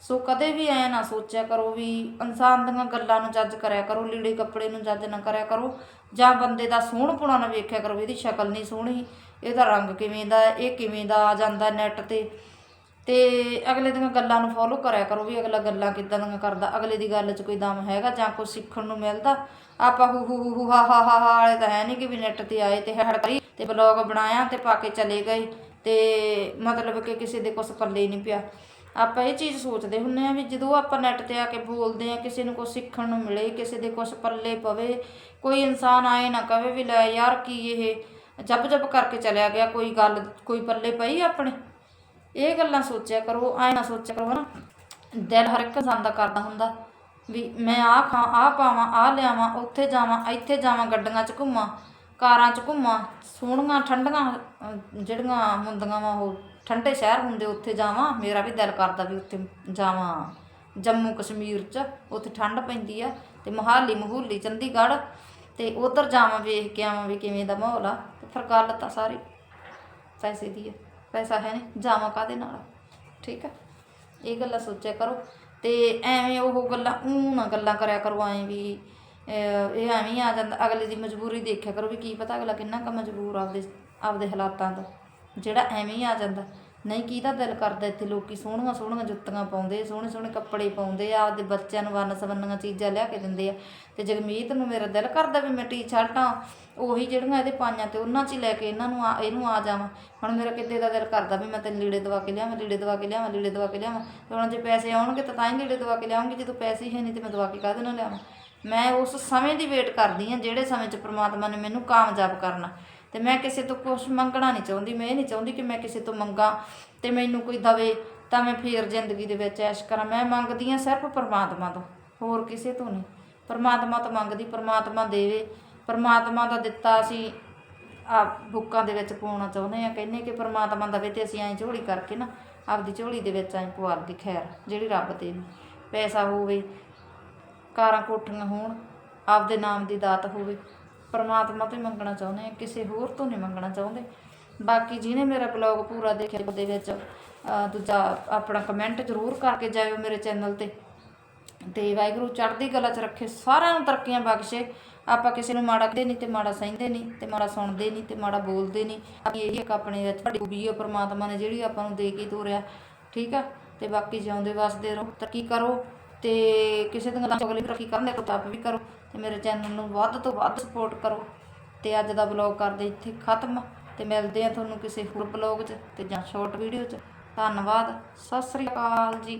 ਸੋ ਕਦੇ ਵੀ ਐ ਨਾ ਸੋਚਿਆ ਕਰੋ ਵੀ ਇਨਸਾਨ ਦੀਆਂ ਗੱਲਾਂ ਨੂੰ ਜੱਜ ਕਰਿਆ ਕਰੋ, ਲੀੜੇ ਕੱਪੜੇ ਨੂੰ ਜੱਜ ਨਾ ਕਰਿਆ ਕਰੋ, ਜਾਂ ਬੰਦੇ ਦਾ ਸੋਹਣਪੁਣਾ ਨਾ ਵੇਖਿਆ ਕਰੋ ਇਹਦੀ ਸ਼ਕਲ ਨਹੀਂ ਸੋਹਣੀ, ਇਹਦਾ ਰੰਗ ਕਿਵੇਂ ਦਾ, ਇਹ ਕਿਵੇਂ ਦਾ ਆ ਜਾਂਦਾ ਨੈਟ ਤੇ। ਤੇ ਅਗਲੇ ਦੀਆਂ ਗੱਲਾਂ ਨੂੰ ਫੋਲੋ ਕਰਿਆ ਕਰੋ ਵੀ ਅਗਲਾ ਗੱਲਾਂ ਕਿੱਦਾਂ ਦੀਆਂ ਕਰਦਾ, ਅਗਲੇ ਦੀ ਗੱਲ 'ਚ ਕੋਈ ਦਮ ਹੈਗਾ ਜਾਂ ਕੁਝ ਸਿੱਖਣ ਨੂੰ ਮਿਲਦਾ? ਆਪਾਂ ਹੂ ਹੂ ਹੂ ਹੂ ਹਾ ਹਾ ਹਾ ਵਾਲੇ ਤਾਂ ਹੈ ਨਹੀਂ ਕਿ ਵੀ ਨੈਟ ਤੇ ਆਏ ਤੇ ਹੜ ਤੇ ਬਲੌਗ ਬਣਾਇਆ ਤੇ ਪਾ ਕੇ ਚਲੇ ਗਏ ਤੇ ਮਤਲਬ ਕਿ ਕਿਸੇ ਦੇ ਕੁਝ ਪੱਲੇ ਹੀ ਨਹੀਂ ਪਿਆ। ਆਪਾਂ ਇਹ ਚੀਜ਼ ਸੋਚਦੇ ਹੁੰਨੇ ਆ ਵੀ ਜਦੋਂ ਆਪਾਂ ਨੈਟ ਤੇ ਆ ਕੇ ਬੋਲਦੇ ਆ ਕਿਸੇ ਨੂੰ ਕੁਝ ਸਿੱਖਣ ਨੂੰ ਮਿਲੇ, ਕਿਸੇ ਦੇ ਕੁਝ ਪੱਲੇ ਪਵੇ, ਕੋਈ ਇਨਸਾਨ ਆਏ ਨਾ ਕਵੇ ਵੀ ਲੈ ਯਾਰ ਕੀ ਇਹ ਜੱਬ ਜੱਬ ਕਰਕੇ ਚਲਿਆ ਗਿਆ, ਕੋਈ ਗੱਲ, ਕੋਈ ਪੱਲੇ ਪਈ ਆਪਣੇ? ਇਹ ਗੱਲਾਂ ਸੋਚਿਆ ਕਰੋ ਐ ਨਾ ਸੋਚਿਆ ਕਰੋ, ਹਨਾ? ਦਿਲ ਹਰ ਇੱਕ ਇਨਸਾਨ ਦਾ ਕਰਦਾ ਹੁੰਦਾ ਵੀ ਮੈਂ ਆਹ ਖਾਂ, ਆਹ ਪਾਵਾਂ, ਆਹ ਲਿਆਵਾਂ, ਉੱਥੇ ਜਾਵਾਂ, ਇੱਥੇ ਜਾਵਾਂ, ਗੱਡੀਆਂ 'ਚ ਘੁੰਮਾਂ, ਕਾਰਾਂ 'ਚ ਘੁੰਮਾਂ, ਸੋਹਣੀਆਂ, ਠੰਡੀਆਂ ਜਿਹੜੀਆਂ ਹੁੰਦੀਆਂ ਵਾ ਉਹ, ਠੰਡੇ ਸ਼ਹਿਰ ਹੁੰਦੇ, ਉੱਥੇ ਜਾਵਾਂ, ਮੇਰਾ ਵੀ ਦਿਲ ਕਰਦਾ ਵੀ ਉੱਥੇ ਜਾਵਾਂ। ਜੰਮੂ ਕਸ਼ਮੀਰ 'ਚ, ਉੱਥੇ ਠੰਡ ਪੈਂਦੀ ਆ ਤੇ ਮੋਹਾਲੀ, ਮਹੂਲੀ, ਚੰਡੀਗੜ੍ਹ ਤੇ ਉਧਰ ਜਾਵਾਂ, ਵੇਖ ਕੇ ਆਵਾਂ ਵੀ ਕਿਵੇਂ ਦਾ ਮਾਹੌਲ ਆ, ਤੇ ਫਿਰ ਗੱਲ ਤਾਂ ਸਾਰੀ ਪੈਸੇ ਦੀ ਹੈ ਪੈਸਾ ਹੈ ਨਹੀਂ, ਜਾਵਾਂ ਕਾਦੇ ਨਾਲ? ਠੀਕ ਹੈ? ਇਹ ਗੱਲਾਂ ਸੋਚਿਆ ਕਰੋ। ਤੇ ਐਵੇਂ ਉਹ ਗੱਲਾਂ ਉਹ ਨਾ ਗੱਲਾਂ ਕਰਿਆ ਕਰੋ, ਐਂ ਵੀ ਇਹ ਐਵੇਂ ਹੀ ਆ ਜਾਂਦਾ। ਅਗਲੇ ਦੀ ਮਜਬੂਰੀ ਦੇਖਿਆ ਕਰੋ ਵੀ ਕੀ ਪਤਾ ਅਗਲਾ ਕਿੰਨਾ ਕੁ ਮਜਬੂਰ ਆਪਦੇ ਆਪਦੇ ਹਾਲਾਤਾਂ ਦਾ ਜਿਹੜਾ ਐਵੇਂ ਹੀ ਆ ਜਾਂਦਾ। ਨਹੀਂ ਕਿਹਦਾ ਦਿਲ ਕਰਦਾ ਇੱਥੇ ਲੋਕੀ ਸੋਹਣੀਆਂ ਸੋਹਣੀਆਂ ਜੁੱਤੀਆਂ ਪਾਉਂਦੇ, ਸੋਹਣੇ ਸੋਹਣੇ ਕੱਪੜੇ ਪਾਉਂਦੇ ਆ ਆਪਦੇ ਬੱਚਿਆਂ ਨੂੰ ਵੰਨ ਸਵੰਨੀਆਂ ਚੀਜ਼ਾਂ ਲਿਆ ਕੇ ਦਿੰਦੇ ਆ। ਤੇ ਜਗਮੀਤ ਨੂੰ ਮੇਰਾ ਦਿਲ ਕਰਦਾ ਵੀ ਮੈਂ ਟੀ-ਸ਼ਰਟਾਂ, ਉਹੀ ਜਿਹੜੀਆਂ ਇਹਦੇ ਪਾਈਆਂ ਤੇ ਉਹਨਾਂ 'ਚ ਹੀ ਲੈ ਕੇ ਇਹਨਾਂ ਨੂੰ ਆ, ਇਹਨੂੰ ਆ ਜਾਵਾਂ। ਹੁਣ ਮੇਰਾ ਕਿਤੇ ਦਾ ਦਿਲ ਕਰਦਾ ਵੀ ਮੈਂ ਤੈਨੂੰ ਲੀੜੇ ਦਵਾ ਕੇ ਲਿਆਵਾਂ, ਲੀੜੇ ਦਵਾ ਕੇ ਲਿਆਵਾਂ, ਲੀੜੇ ਦਵਾ ਕੇ ਲਿਆਵਾਂ। ਤੇ ਹੁਣ ਜੇ ਪੈਸੇ ਆਉਣਗੇ ਤਾਂ ਤਾਂ ਹੀ ਲੀੜੇ ਦਵਾ ਕੇ ਲਿਆਵਾਂਗੀ ਜਦੋਂ ਪੈਸੇ ਹੈ ਨਹੀਂ ਤੇ ਮੈਂ ਦਵਾ ਕੇ ਕਾਹਦੇ ਨਾਲ ਲਿਆਵਾਂ? ਮੈਂ ਉਸ ਸਮੇਂ ਦੀ ਵੇਟ ਕਰਦੀ ਹਾਂ, ਜਿਹੜੇ ਸਮੇਂ 'ਚ ਪ੍ਰਮਾਤਮਾ ਨੇ ਮੈਨੂੰ ਕਾਮਯਾਬ ਕਰਨਾ। ਤੇ ਮੈਂ ਕਿਸੇ ਤੋਂ ਕੁਝ ਮੰਗਣਾ ਨਹੀਂ ਚਾਹੁੰਦੀ, ਮੈਂ ਇਹ ਨਹੀਂ ਚਾਹੁੰਦੀ ਕਿ ਮੈਂ ਕਿਸੇ ਤੋਂ ਮੰਗਾ ਤੇ ਮੈਨੂੰ ਕੋਈ ਦਵੇ ਤਾਂ ਮੈਂ ਫੇਰ ਜ਼ਿੰਦਗੀ ਦੇ ਵਿੱਚ ਐਸ਼ ਕਰਾਂ। ਮੈਂ ਮੰਗਦੀ ਹਾਂ ਸਿਰਫ ਪਰਮਾਤਮਾ ਤੋਂ, ਹੋਰ ਕਿਸੇ ਤੋਂ ਨਹੀਂ। ਪਰਮਾਤਮਾ ਤੋਂ ਮੰਗਦੀ, ਪਰਮਾਤਮਾ ਦੇਵੇ। ਪਰਮਾਤਮਾ ਦਾ ਦਿੱਤਾ ਅਸੀਂ ਆ ਬੁੱਕਾਂ ਦੇ ਵਿੱਚ ਪਾਉਣਾ ਚਾਹੁੰਦੇ ਆ ਕਹਿੰਦੇ ਕਿ ਪਰਮਾਤਮਾ ਦਵੇ ਤੇ ਅਸੀਂ ਐਂ ਝੋਲੀ ਕਰਕੇ ਨਾ ਆਪਦੀ ਝੋਲੀ ਦੇ ਵਿੱਚ ਐਂ ਪਵਾ ਦੀ ਖੈਰ, ਜਿਹੜੀ ਰੱਬ ਦੇਵੇ ਪੈਸਾ ਹੋਵੇ, ਕਾਰਾਂ ਕੋਠੀਆਂ ਹੋਣ, ਆਪਦੇ ਨਾਮ ਦੀ ਦਾਤ ਹੋਵੇ ਪਰਮਾਤਮਾ ਤੋਂ ਹੀ ਮੰਗਣਾ ਚਾਹੁੰਦੇ ਹਾਂ ਕਿਸੇ ਹੋਰ ਤੋਂ ਨਹੀਂ ਮੰਗਣਾ ਚਾਹੁੰਦੇ। ਬਾਕੀ ਜਿਹਨੇ ਮੇਰਾ ਬਲੌਗ ਪੂਰਾ ਦੇਖਿਆ ਉਹਦੇ ਵਿੱਚ ਦੂਜਾ ਆਪਣਾ ਕਮੈਂਟ ਜ਼ਰੂਰ ਕਰਕੇ ਜਾਇਓ ਮੇਰੇ ਚੈਨਲ ਤੇ। ਤੇ ਵਾਹਿਗੁਰੂ ਚੜ੍ਹਦੀ ਕਲਾ ਚ ਰੱਖੇ ਸਾਰਿਆਂ ਨੂੰ ਤਰੱਕੀਆਂ ਬਖਸ਼ੇ। ਆਪਾਂ ਕਿਸੇ ਨੂੰ ਮਾੜਾ ਕਹਿੰਦੇ ਨਹੀਂ ਤੇ ਮਾੜਾ ਸਹਿੰਦੇ ਨਹੀਂ ਤੇ ਮਾੜਾ ਸੁਣਦੇ ਨਹੀਂ ਤੇ ਮਾੜਾ ਬੋਲਦੇ ਨਹੀਂ। ਆਪਣੀ ਇਹੀ ਇੱਕ ਆਪਣੇ ਵਿੱਚ ਤੁਹਾਡੀ ਖੂਬੀ ਹੈ ਪਰਮਾਤਮਾ ਨੇ ਜਿਹੜੀ ਆਪਾਂ ਨੂੰ ਦੇ ਕੇ ਤੋਰਿਆ, ਠੀਕ ਆ? ਤੇ ਬਾਕੀ ਜਿਉਂਦੇ ਵਸਦੇ ਰਹੋ, ਤਰੱਕੀ ਕਰੋ ਤੇ ਕਿਸੇ ਦੀਆਂ ਗੱਲਾਂ ਚੁਗਲੀ ਤਰੱਕੀ ਕਰਨ ਦੇ ਕਿਤਾਬ ਵੀ ਕਰੋ। ਤੇ ਮੇਰੇ ਚੈਨਲ ਨੂੰ ਵੱਧ ਤੋਂ ਵੱਧ ਸਪੋਰਟ ਕਰੋ ਤੇ ਅੱਜ ਦਾ ਬਲੌਗ ਕਰਦੇ ਇੱਥੇ ਖਤਮ ਤੇ ਮਿਲਦੇ ਆ ਤੁਹਾਨੂੰ ਕਿਸੇ ਹੋਰ ਬਲੌਗ 'ਚ ਤੇ ਜਾਂ ਸ਼ਾਰਟ ਵੀਡੀਓ 'ਚ। ਧੰਨਵਾਦ, ਸਤਿ ਸ੍ਰੀ ਅਕਾਲ ਜੀ।